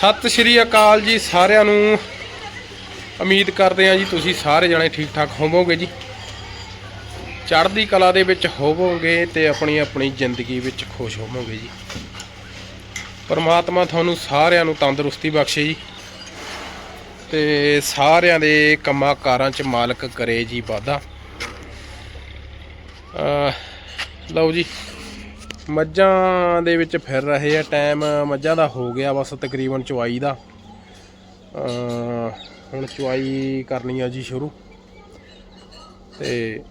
ਸਤਿ ਸ਼੍ਰੀ ਅਕਾਲ ਜੀ ਸਾਰਿਆਂ ਨੂੰ। ਉਮੀਦ ਕਰਦੇ ਹਾਂ ਜੀ ਤੁਸੀਂ ਸਾਰੇ ਜਣੇ ਠੀਕ ਠਾਕ ਹੋਵੋਗੇ ਜੀ। ਚੜ੍ਹਦੀ ਕਲਾ ਦੇ ਵਿੱਚ ਹੋਵੋਗੇ ਤੇ ਆਪਣੀ ਆਪਣੀ ਜ਼ਿੰਦਗੀ ਵਿੱਚ ਖੁਸ਼ ਹੋਵੋਗੇ ਜੀ। ਪਰਮਾਤਮਾ ਤੁਹਾਨੂੰ ਸਾਰਿਆਂ ਨੂੰ ਤੰਦਰੁਸਤੀ ਬਖਸ਼ੇ ਜੀ। ਤੇ ਸਾਰਿਆਂ ਦੇ ਕੰਮਾਂ ਕਾਰਾਂ 'ਚ ਮਾਲਕ ਕਰੇ ਜੀ ਵਾਧਾ। ਲਓ ਜੀ ਮੱਝਾਂ ਦੇ ਵਿੱਚ ਫਿਰ ਰਹੇ ਆ ਟਾਈਮ, ਮੱਝਾਂ ਦਾ ਹੋ ਗਿਆ ਬਸ ਤਕਰੀਬਨ ਚਵਾਈ ਦਾ। ਹੁਣ ਚੁਆਈ ਕਰਨੀ ਆ ਜੀ ਸ਼ੁਰੂ। ਤੇ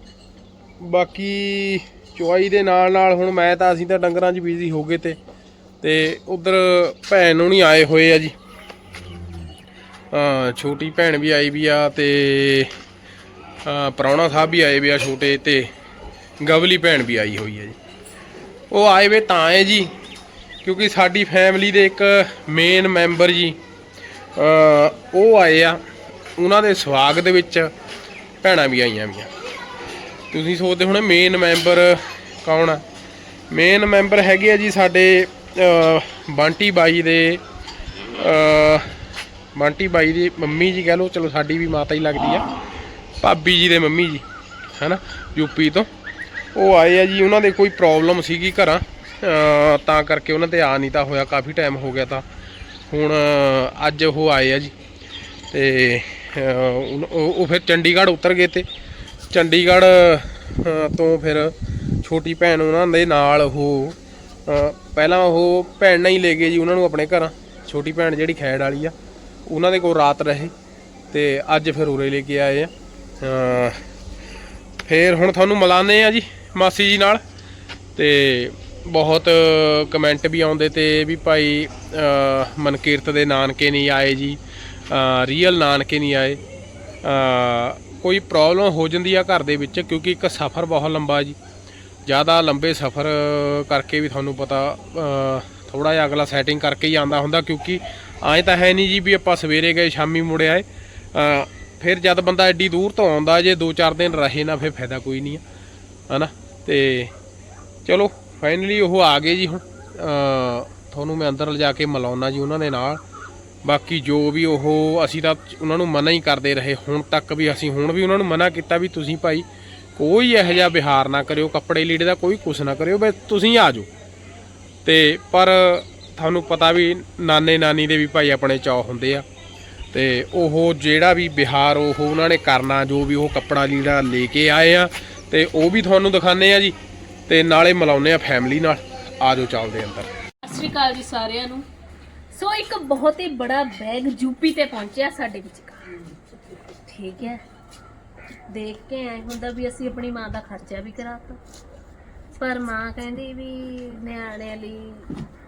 ਬਾਕੀ ਚੁਆਈ ਦੇ ਨਾਲ ਨਾਲ ਹੁਣ ਮੈਂ ਤਾਂ ਅਸੀਂ ਤਾਂ ਡੰਗਰਾਂ 'ਚ ਬਿਜ਼ੀ ਹੋ ਗਏ ਤੇ ਤੇ ਉਧਰ ਭੈਣ ਨੂੰ ਨਹੀਂ ਆਏ ਹੋਏ ਆ ਜੀ। ਅਹ ਛੋਟੀ ਭੈਣ ਵੀ ਆਈ ਵੀ ਆ ਤੇ, ਅਹ ਪ੍ਰਾਹੁਣਾ ਸਾਹਿਬ ਵੀ ਆਏ ਵੀ ਆ ਛੋਟੇ ਤੇ, ਗਵਲੀ ਭੈਣ ਵੀ ਆਈ ਹੋਈ ਹੈ ਜੀ। ਉਹ ਆਏ ਵੇ ਤਾਂ ਹੈ ਜੀ ਕਿਉਂਕਿ ਸਾਡੀ ਫੈਮਿਲੀ ਦੇ ਇੱਕ ਮੇਨ ਮੈਂਬਰ ਜੀ ਉਹ ਆਏ ਆ ਉਹਨਾਂ ਦੇ ਸਵਾਗਤ ਵਿੱਚ ਭੈਣਾਂ ਵੀ ਆਈਆਂ ਵੀਆਂ। ਤੁਸੀਂ ਸੋਚਦੇ ਹੋਣੇ ਮੇਨ ਮੈਂਬਰ ਕੌਣ ਆ? ਮੇਨ ਮੈਂਬਰ ਹੈਗੇ ਆ ਜੀ ਸਾਡੇ ਅ, ਬੰਟੀ ਬਾਈ ਦੇ ਅ, ਬੰਟੀ ਬਾਈ ਦੀ ਮੰਮੀ ਜੀ ਕਹ ਲਓ ਚਲੋ ਸਾਡੀ ਵੀ ਮਾਤਾ ਹੀ ਲੱਗਦੀ ਆ ਭਾਬੀ ਜੀ ਦੇ ਮੰਮੀ ਜੀ ਹੈਨਾ ਯੂਪੀ ਤੋਂ। ਉਹ ਆਏ ਆ ਜੀ ਉਹਨਾਂ ਦੇ ਕੋਈ ਪ੍ਰੋਬਲਮ ਸੀਗੀ ਘਰਾਂ। ਤਾਂ ਕਰਕੇ ਉਹਨਾਂ ਤੇ ਆ ਨਹੀਂ ਤਾਂ ਹੋਇਆ ਕਾਫੀ ਟਾਈਮ ਹੋ ਗਿਆ ਤਾਂ। ਹੁਣ ਅੱਜ ਉਹ ਆਏ ਆ ਜੀ। ਤੇ ਉਹ ਫਿਰ ਚੰਡੀਗੜ੍ਹ ਉਤਰ ਗਏ ਤੇ। ਚੰਡੀਗੜ੍ਹ ਤੋਂ ਫਿਰ ਛੋਟੀ ਭੈਣ ਉਹਨਾਂ ਦੇ ਨਾਲ ਉਹ ਪਹਿਲਾਂ ਉਹ ਭੈਣ ਨਾਲ ਹੀ ਲੈ ਗਏ ਜੀ ਉਹਨਾਂ ਨੂੰ ਆਪਣੇ ਘਰਾਂ। ਛੋਟੀ ਭੈਣ ਜਿਹੜੀ ਖੈੜ ਵਾਲੀ ਆ ਉਹਨਾਂ ਦੇ ਕੋਲ ਰਾਤ ਰਹੇ। ਤੇ ਅੱਜ ਫਿਰ ਉਰੇ ਲੈ ਕੇ ਆਏ ਆ। ਅਹ, ਫੇਰ ਹੁਣ ਤੁਹਾਨੂੰ ਮਿਲਾਨੇ ਆ ਜੀ। ਮਾਸੀ ਜੀ ਨਾਲ ਤੇ ਬਹੁਤ ਕਮੈਂਟ ਵੀ ਆਉਂਦੇ ਤੇ ਵੀ ਭਾਈ ਮਨਕੀਰਤ ਦੇ ਨਾਨਕੇ ਨਹੀਂ ਆਏ ਜੀ ਰੀਅਲ ਨਾਨਕੇ ਨਹੀਂ ਆਏ। ਕੋਈ ਪ੍ਰੋਬਲਮ ਹੋ ਜਾਂਦੀ ਆ ਘਰ ਦੇ ਵਿੱਚ ਕਿਉਂਕਿ ਇੱਕ ਸਫ਼ਰ ਬਹੁਤ ਲੰਬਾ ਜੀ। ਜ਼ਿਆਦਾ ਲੰਬੇ ਸਫ਼ਰ ਕਰਕੇ ਵੀ ਤੁਹਾਨੂੰ ਪਤਾ ਥੋੜਾ ਜਿਹਾ ਅਗਲਾ ਸੈਟਿੰਗ ਕਰਕੇ ਹੀ ਆਂਦਾ ਹੁੰਦਾ ਕਿਉਂਕਿ ਐਂ ਤਾਂ ਹੈ ਨਹੀਂ ਜੀ ਵੀ ਆਪਾਂ ਸਵੇਰੇ ਗਏ, ਸ਼ਾਮੀ ਮੁੜ ਆਏ। ਫਿਰ ਜਦ ਬੰਦਾ ਐਡੀ ਦੂਰ ਤੋਂ ਆਉਂਦਾ, ਜੇ 2-4 ਦਿਨ ਰਹੇ ਨਾ, ਫਿਰ ਫਾਇਦਾ ਕੋਈ ਨਹੀਂ ਆ। ਹਨਾ? ਤੇ ਚਲੋ ਫਾਈਨਲੀ ਉਹ ਆ ਗਏ ਜੀ ਹੁਣ। ਤੁਹਾਨੂੰ ਮੈਂ ਅੰਦਰ ਲਿਜਾ ਕੇ ਮਿਲਾਉਣਾ ਜੀ ਉਹਨਾਂ ਦੇ ਨਾਲ। ਬਾਕੀ ਜੋ ਵੀ ਉਹ, ਅਸੀਂ ਤਾਂ ਉਹਨਾਂ ਨੂੰ ਮਨਾ ਹੀ ਕਰਦੇ ਰਹੇ। ਹੁਣ ਤੱਕ ਵੀ ਅਸੀਂ, ਹੁਣ ਵੀ ਉਹਨਾਂ ਨੂੰ ਮਨਾ ਕੀਤਾ ਵੀ ਤੁਸੀਂ ਭਾਈ ਕੋਈ ਇਹੋ ਜਿਹਾ ਵਿਹਾਰ ਨਾ ਕਰਿਓ, ਕੱਪੜੇ ਲੀੜੇ ਦਾ ਕੋਈ ਕੁਛ ਨਾ ਕਰਿਓ, ਬਸ ਤੁਸੀਂ ਆ ਜਾਓ। ਤੇ ਪਰ ਤੁਹਾਨੂੰ ਪਤਾ ਵੀ ਨਾਨੇ ਨਾਨੀ ਦੇ ਵੀ ਭਾਈ ਆਪਣੇ ਚਾਅ ਹੁੰਦੇ ਆ। ਤੇ ਉਹ ਜਿਹੜਾ ਵੀ ਵਿਹਾਰ ਉਹ ਉਹਨਾਂ ਨੇ ਕਰਨਾ, ਜੋ ਵੀ ਉਹ ਕੱਪੜਾ ਲੀੜਾ ਲੈ ਕੇ ਆਏ ਆ ਤੇ ਉਹ ਵੀ ਤੁਹਾਨੂੰ ਦਿਖਾਣੇ ਆ ਜੀ ਤੇ ਨਾਲੇ ਮਿਲਾਉਨੇ ਆ ਫੈਮਿਲੀ ਨਾਲ। ਆ ਚੱਲਦੇ ਅੰਦਰ। ਸਤਿ ਸ਼੍ਰੀ ਅਕਾਲ ਜੀ ਸਾਰਿਆਂ ਨੂੰ। ਸੋ ਇੱਕ ਬਹੁਤ ਹੀ ਬੜਾ ਬੈਗ ਯੂਪੀ ਤੇ ਪਹੁੰਚਿਆ ਸਾਡੇ ਵਿੱਚ ਠੀਕ ਹੈ। ਦੇਖ ਕੇ ਐ ਹੁੰਦਾ ਵੀ ਅਸੀਂ ਆਪਣੀ ਮਾਂ ਦਾ ਖਰਚਾ ਵੀ ਕਰਾਤਾ। ਪਰ ਮਾਂ ਕਹਿੰਦੀ ਵੀ ਨਿਆਣਿਆਂ ਲਈ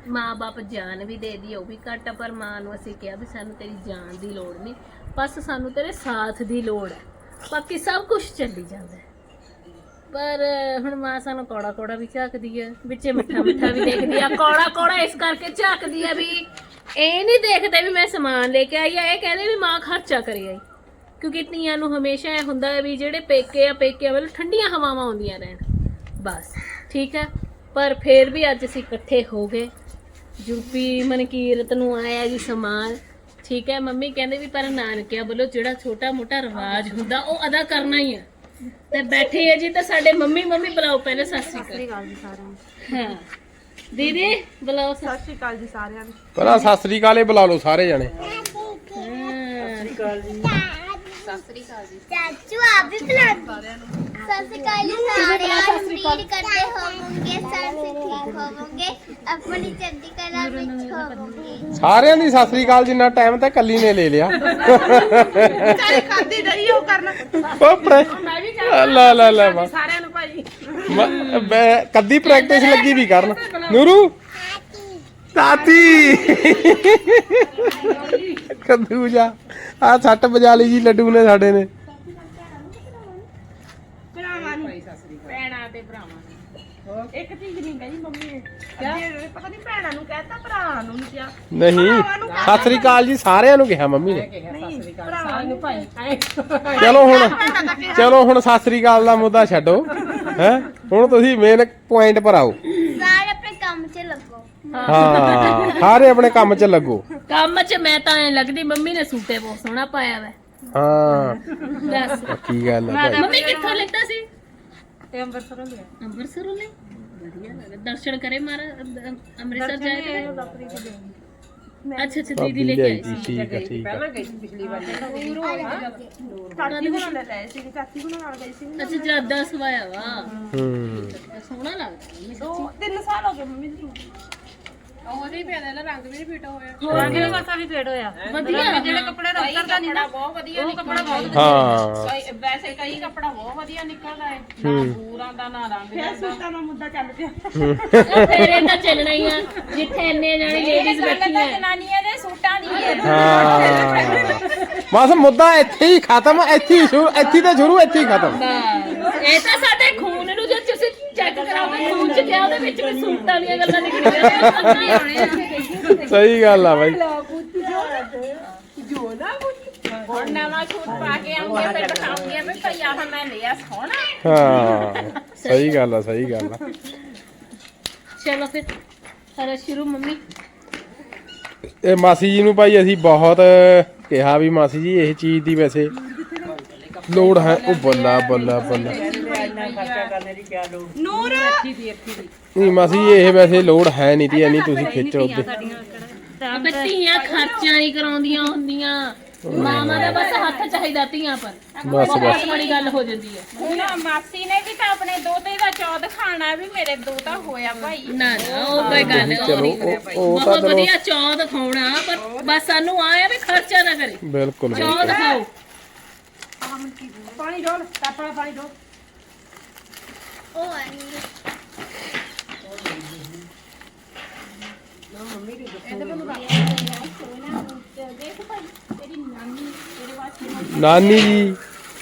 ਮਾਂ-ਬਾਪ ਜਾਨ ਵੀ ਦੇ ਦੀ ਉਹ ਵੀ ਘੱਟ ਆ, ਪਰ ਮਾਂ ਨੂੰ ਅਸੀਂ ਕਿਹਾ ਵੀ ਸਾਨੂੰ ਤੇਰੀ ਜਾਨ ਦੀ ਲੋੜ ਨਹੀਂ। ਬਸ ਸਾਨੂੰ ਤੇਰੇ ਸਾਥ ਦੀ ਲੋੜ ਹੈ। ਬਾਕੀ ਸਭ ਕੁਝ ਚੱਲੀ ਜਾਂਦਾ ਹੈ। ਪਰ ਹੁਣ ਮਾਂ ਸਾਨੂੰ ਕੌੜਾ ਕੌੜਾ ਵੀ ਝਾਕਦੀ ਹੈ ਵਿੱਚੇ ਮਿੱਠਾ ਮਿੱਠਾ ਵੀ ਦੇਖਦੀ ਆ। ਕੌੜਾ ਕੌੜਾ ਇਸ ਕਰਕੇ ਝਾਕਦੀ ਆ ਵੀ ਇਹ ਨਹੀਂ ਦੇਖਦੇ ਵੀ ਮੈਂ ਸਮਾਨ ਲੈ ਕੇ ਆਈ ਆ। ਇਹ ਕਹਿੰਦੇ ਵੀ ਮਾਂ ਖਰਚਾ ਕਰੀ ਆਈ। ਕਿਉਂਕਿ ਧੀਆਂ ਨੂੰ ਹਮੇਸ਼ਾ ਇਹ ਹੁੰਦਾ ਹੈ ਵੀ ਜਿਹੜੇ ਪੇਕੇ ਆ, ਪੇਕਿਆਂ ਵੱਲ ਠੰਡੀਆਂ ਹਵਾਵਾਂ ਆਉਂਦੀਆਂ ਰਹਿਣ। ਬਸ, ਠੀਕ ਹੈ ਪਰ ਫੇਰ ਵੀ ਅੱਜ ਅਸੀਂ ਇਕੱਠੇ ਹੋ ਗਏ। ਯੂਪੀ ਮਨਕੀਰਤ ਨੂੰ ਆਇਆ ਜੀ ਸਮਾਨ। ਠੀਕ ਹੈ, ਮੰਮੀ ਕਹਿੰਦੇ ਵੀ ਪਰ ਨਾਨਕਿਆਂ ਵੱਲੋਂ ਜਿਹੜਾ ਛੋਟਾ ਮੋਟਾ ਰਿਵਾਜ ਹੁੰਦਾ, ਉਹ ਅਦਾ ਕਰਨਾ ਹੀ ਆ। ਤੇ ਬੈਠੇ ਆ ਜੀ ਤਾਂ ਸਾਡੇ ਮੰਮੀ ਮੰਮੀ ਬੁਲਾਓ ਪਹਿਲੇ ਸਤਿ ਸ਼੍ਰੀ ਅਕਾਲ। ਅਕਾਲ ਜੀ ਸਾਰਿਆਂ ਨੂੰ। ਹਾਂ। ਦੀਦੀ ਬੁਲਾਓ ਸਤਿ ਸਤਿ ਸ਼੍ਰੀ ਅਕਾਲ ਜੀ ਸਾਰਿਆਂ ਨੂੰ। ਪਹਿਲਾਂ ਸਤਿ ਸ੍ਰੀ ਅਕਾਲ ਹੀ ਬੁਲਾ ਲਓ ਸਾਰੇ ਜਣੇ। ਚਾਚੂ ਆਪ ਵੀ ਪਲਾਨ ਸਤਿ ਸ਼੍ਰੀ ਅਕਾਲ ਜੀ ਸਾਰਿਆਂ ਨੂੰ। ਉਮੀਦ ਕਰਦੇ ਹੋਵੋਗੇ ਸਾਰੇ ਠੀਕ ਹੋਵੋਗੇ। ਆਪਣੀ ਚੜ੍ਹਦੀ ਕਲਾ ਵਿੱਚ ਹੋਵੋਗੇ। ਸਾਰਿਆਂ ਦੀ ਸਤਿ ਸ੍ਰੀ ਅਕਾਲ ਜਿੰਨਾ ਟਾਈਮ ਤਾਂ ਕੱਲੀ ਨੇ ਲੈ ਲਿਆ। ਚਾਹੇ ਖਾਦੀ ਨਹੀਂ ਉਹ ਕਰਨਾ। ਉਹ ਪ੍ਰੇ ਲਾ ਲਾ ਲਾ ਵਾ। ਸਾਰਿਆਂ ਨੂੰ ਭਾਈ। ਮ- ਮੈਂ ਕੱਦੀ ਪ੍ਰੈਕਟਿਸ ਲੱਗੀ ਵੀ ਕਰਨ। ਨੂਰੂ ਤਾਤੀ ਕੱਦੂ ਜਾ। ਆ ਸੱਟ ਵਜਾ ਲਈ ਜੀ ਲੱਡੂ ਨੇ ਸਾਡੇ ਨੇ। ਭਰਾਵਾਂ ਨੂੰ ਭੈਣਾਂ ਤੇ ਭਰਾਵਾਂ ਨੂੰ। ਇੱਕ ਚੀਜ਼ ਨਹੀਂ ਕਹੀ ਮੰਮੀ ਨੇ। ਅੱਗੇ ਪਤਾ ਨਹੀਂ ਭੈਣਾਂ ਨੂੰ ਕਹਿਤਾ ਭਰਾਵਾਂ ਨੂੰ ਨਹੀਂ ਕਿਹਾ। ਨਹੀਂ। ਸਤਿ ਸ੍ਰੀ ਅਕਾਲ ਜੀ ਸਾਰਿਆਂ ਨੂੰ ਕਿਹਾ ਮੰਮੀ ਨੇ। ਨਹੀਂ ਭਰਾਵਾਂ ਨੂੰ ਭਾਈ। ਚਲੋ ਹੁਣ ਚਲੋ ਹੁਣ ਸਤਿ ਸ੍ਰੀ ਅਕਾਲ ਦਾ ਮੁੱਦਾ ਛੱਡੋ। ਹੈ? ਹੁਣ ਤੁਸੀਂ ਮੇਨ ਪੁਆਇੰਟ ਪਰ ਆਓ ਸਾਰੇ ਆਪਣੇ ਕੰਮ 'ਚ ਲੱਗੋ ਹਾਂ। ਸਾਰੇ ਆਪਣੇ ਕੰਮ 'ਚ ਲੱਗੋ। ਕੰਮ 'ਚ ਮੈਂ ਤਾਂ ਐ ਲੱਗਦੀ ਮੰਮੀ ਨੇ ਸੂਟੇ ਬਹੁਤ ਸੋਹਣਾ ਪਾਇਆ ਵਾ। ਹਾਂ। ਦੱਸ ਕੀ ਗੱਲ ਆ ਭਾਈ? ਮੰਮੀ ਕਿੱਥੋਂ ਲੈਤਾ ਸੀ? ਇਹ ਅੰਬਰਸਰੋਂ ਲਿਆ। ਅੰਮ੍ਰਿਤਸਰੋਂ ਲੈ ਵਧੀਆ ਲੱਗਾ ਦਰਸ਼ਨ ਕਰੇ ਮਾਰਾ ਅੰਮ੍ਰਿਤਸਰ ਜਾਏ ਤੇ ਅੱਛਾ ਅੱਛਾ ਦੀਦੀ ਲੈ ਕੇ ਆਈ ਸੀ ਠੀਕ ਆ ਠੀਕ ਆ। ਗਈ ਸੀ ਪਿਛਲੀ ਵਾਰ। ਚਾਚੀ ਕੋਲ ਲੈ ਸੀ। ਚਾਚੀ ਕੋਲ ਨਾਲ ਗਈ ਸੀ। ਅੱਛਾ ਜ਼ਿਆਦਾ ਸਵਾਇਆ ਵਾ। ਹੂੰ। ਸੋਹਣਾ ਲੱਗਦਾ। ਮੰਮੀ ਦੋ ਤਿੰਨ ਸਾਲ ਹੋ ਗਏ ਮੰਮੀ ਦੀ ਉਹ ਨਹੀਂ ਪਿਆ ਦਾ ਰੰਗ ਵੀ ਨਹੀਂ ਫਿੱਟ ਹੋਇਆ। ਰੰਗ ਵੀ ਮਸਾ ਵੀ ਫਿੱਟ ਹੋਇਆ? ਵਧੀਆ। ਜਿਹੜੇ ਕੱਪੜੇ ਦਾ ਉਤਰਦਾ ਨਹੀਂ ਨਾ ਬਹੁਤ ਵਧੀਆ ਨਹੀਂ ਕੱਪੜਾ ਬਹੁਤ ਹਾਂ। ਕਈ- ਵੈਸੇ ਕਈ ਕੱਪੜਾ ਬਹੁਤ ਵਧੀਆ ਨਿਕਲਦਾ ਹੈ। ਨਾ ਬੂਰਾਂ ਦਾ ਨਾ ਰੰਗ ਦਾ। ਸੂਟਾਂ ਦਾ ਮੁੱਦਾ ਚੱਲ ਪਿਆ। ਉਹ ਫੇਰੇ ਤਾਂ ਚੱਲਣਾ ਹੀ ਆ ਜਿੱਥੇ ਇੰਨੇ ਜਾਣੇ ਲੇਡੀਜ਼ ਬੈਠੀਆਂ ਜਨਾਨੀਆਂ ਦੇ ਸੂਟਾਂ ਦੀ ਹੈ। ਹਾਂ। ਬਸ ਮੁੱਦਾ ਇੱਥੇ ਹੀ ਖਤਮ ਇੱਥੇ ਹੀ ਸ਼ੁਰੂ ਇੱਥੇ ਤੇ ਸ਼ੁਰੂ ਇੱਥੇ ਹੀ ਖਤਮ। ਇਹ ਤਾਂ ਸਾਡੇ ਉਹਦੇ ਵਿੱਚ ਸੂਟਾਂ ਦੀਆਂ ਗੱਲਾਂ ਨਿਕਲੀਆਂ। ਸਹੀ ਗੱਲ ਆ ਬਾਈ। ਹੁਣ ਨਵਾਂ ਸੂਟ ਪਾ ਕੇ ਆਉਂਗੇ ਫਿਰ ਦਿਖਾਉਂਗੇ ਵੀ ਭਈ ਆਹ ਮੈਂ ਲਿਆ ਸੋਹਣਾ। ਹਾਂ ਸਹੀ ਗੱਲ ਆ ਸਹੀ ਗੱਲ ਆ। ਚਲੋ ਫਿਰ ਹਰ ਸ਼ੁਰੂ ਮੰਮੀ। ਇਹ ਮਾਸੀ ਜੀ ਨੂੰ ਭਾਈ ਅਸੀਂ ਬਹੁਤ ਕਿਹਾ ਵੀ ਮਾਸੀ ਜੀ ਇਹ ਚੀਜ਼ ਦੀ ਵੈਸੇ ਲੋੜ ਹੈ। ਉਹ ਬੱਲਾ ਬੱਲਾ ਬੱਲਾ। ਨੂਰ! ਨਹੀਂ ਮਾਸੀ ਇਹ ਵੈਸੇ ਲੋੜ ਹੈ ਨਹੀਂ ਤੀ ਐਨੀ ਤੁਸੀਂ ਖਿੱਚੋ ਉੱਤੇ ਬੱਤੀਆਂ ਖਰਚਾਂ ਨਹੀਂ ਕਰਾਉਂਦੀਆਂ ਹੁੰਦੀਆਂ। ਮਾਮਾ ਦਾ ਬਸ ਹੱਥ ਚਾਹੀਦਾ ਧੀਆਂ ਪਰ। ਬਸ ਬਸ। ਬੜੀ ਗੱਲ ਹੋ ਜਾਂਦੀ ਹੈ। ਹੁਣ ਮਾਸੀ ਨੇ ਵੀ ਤਾਂ ਆਪਣੇ ਦੋਤੇ ਦਾ ਚੌ ਦਿਖਾਣਾ ਵੀ ਮੇਰੇ ਦੋਤਾ ਹੋਇਆ ਭਾਈ। ਨਾ ਨਾ ਉਹ ਕੋਈ ਗੱਲ ਨਹੀਂ ਚਲੋ ਉਹ- ਤਾਂ ਬਹੁਤ ਚਲੋ। ਵਧੀਆ ਚੌਂ ਦਿਖਾਉਣਾ ਪਰ ਬਸ ਸਾਨੂੰ ਆਇਆ ਵੀ ਖਰਚਾ ਨਾ ਕਰੇ। ਬਿਲਕੁਲ ਚੌਂ। ਦਿਖਾਓ ਪਾਣੀ ਡੋਲ ਟਾਪਾ ਪਾਣੀ ਡੋਲ। ਉਹ ਆਣੀ ਨਾਨੀ ਜੀ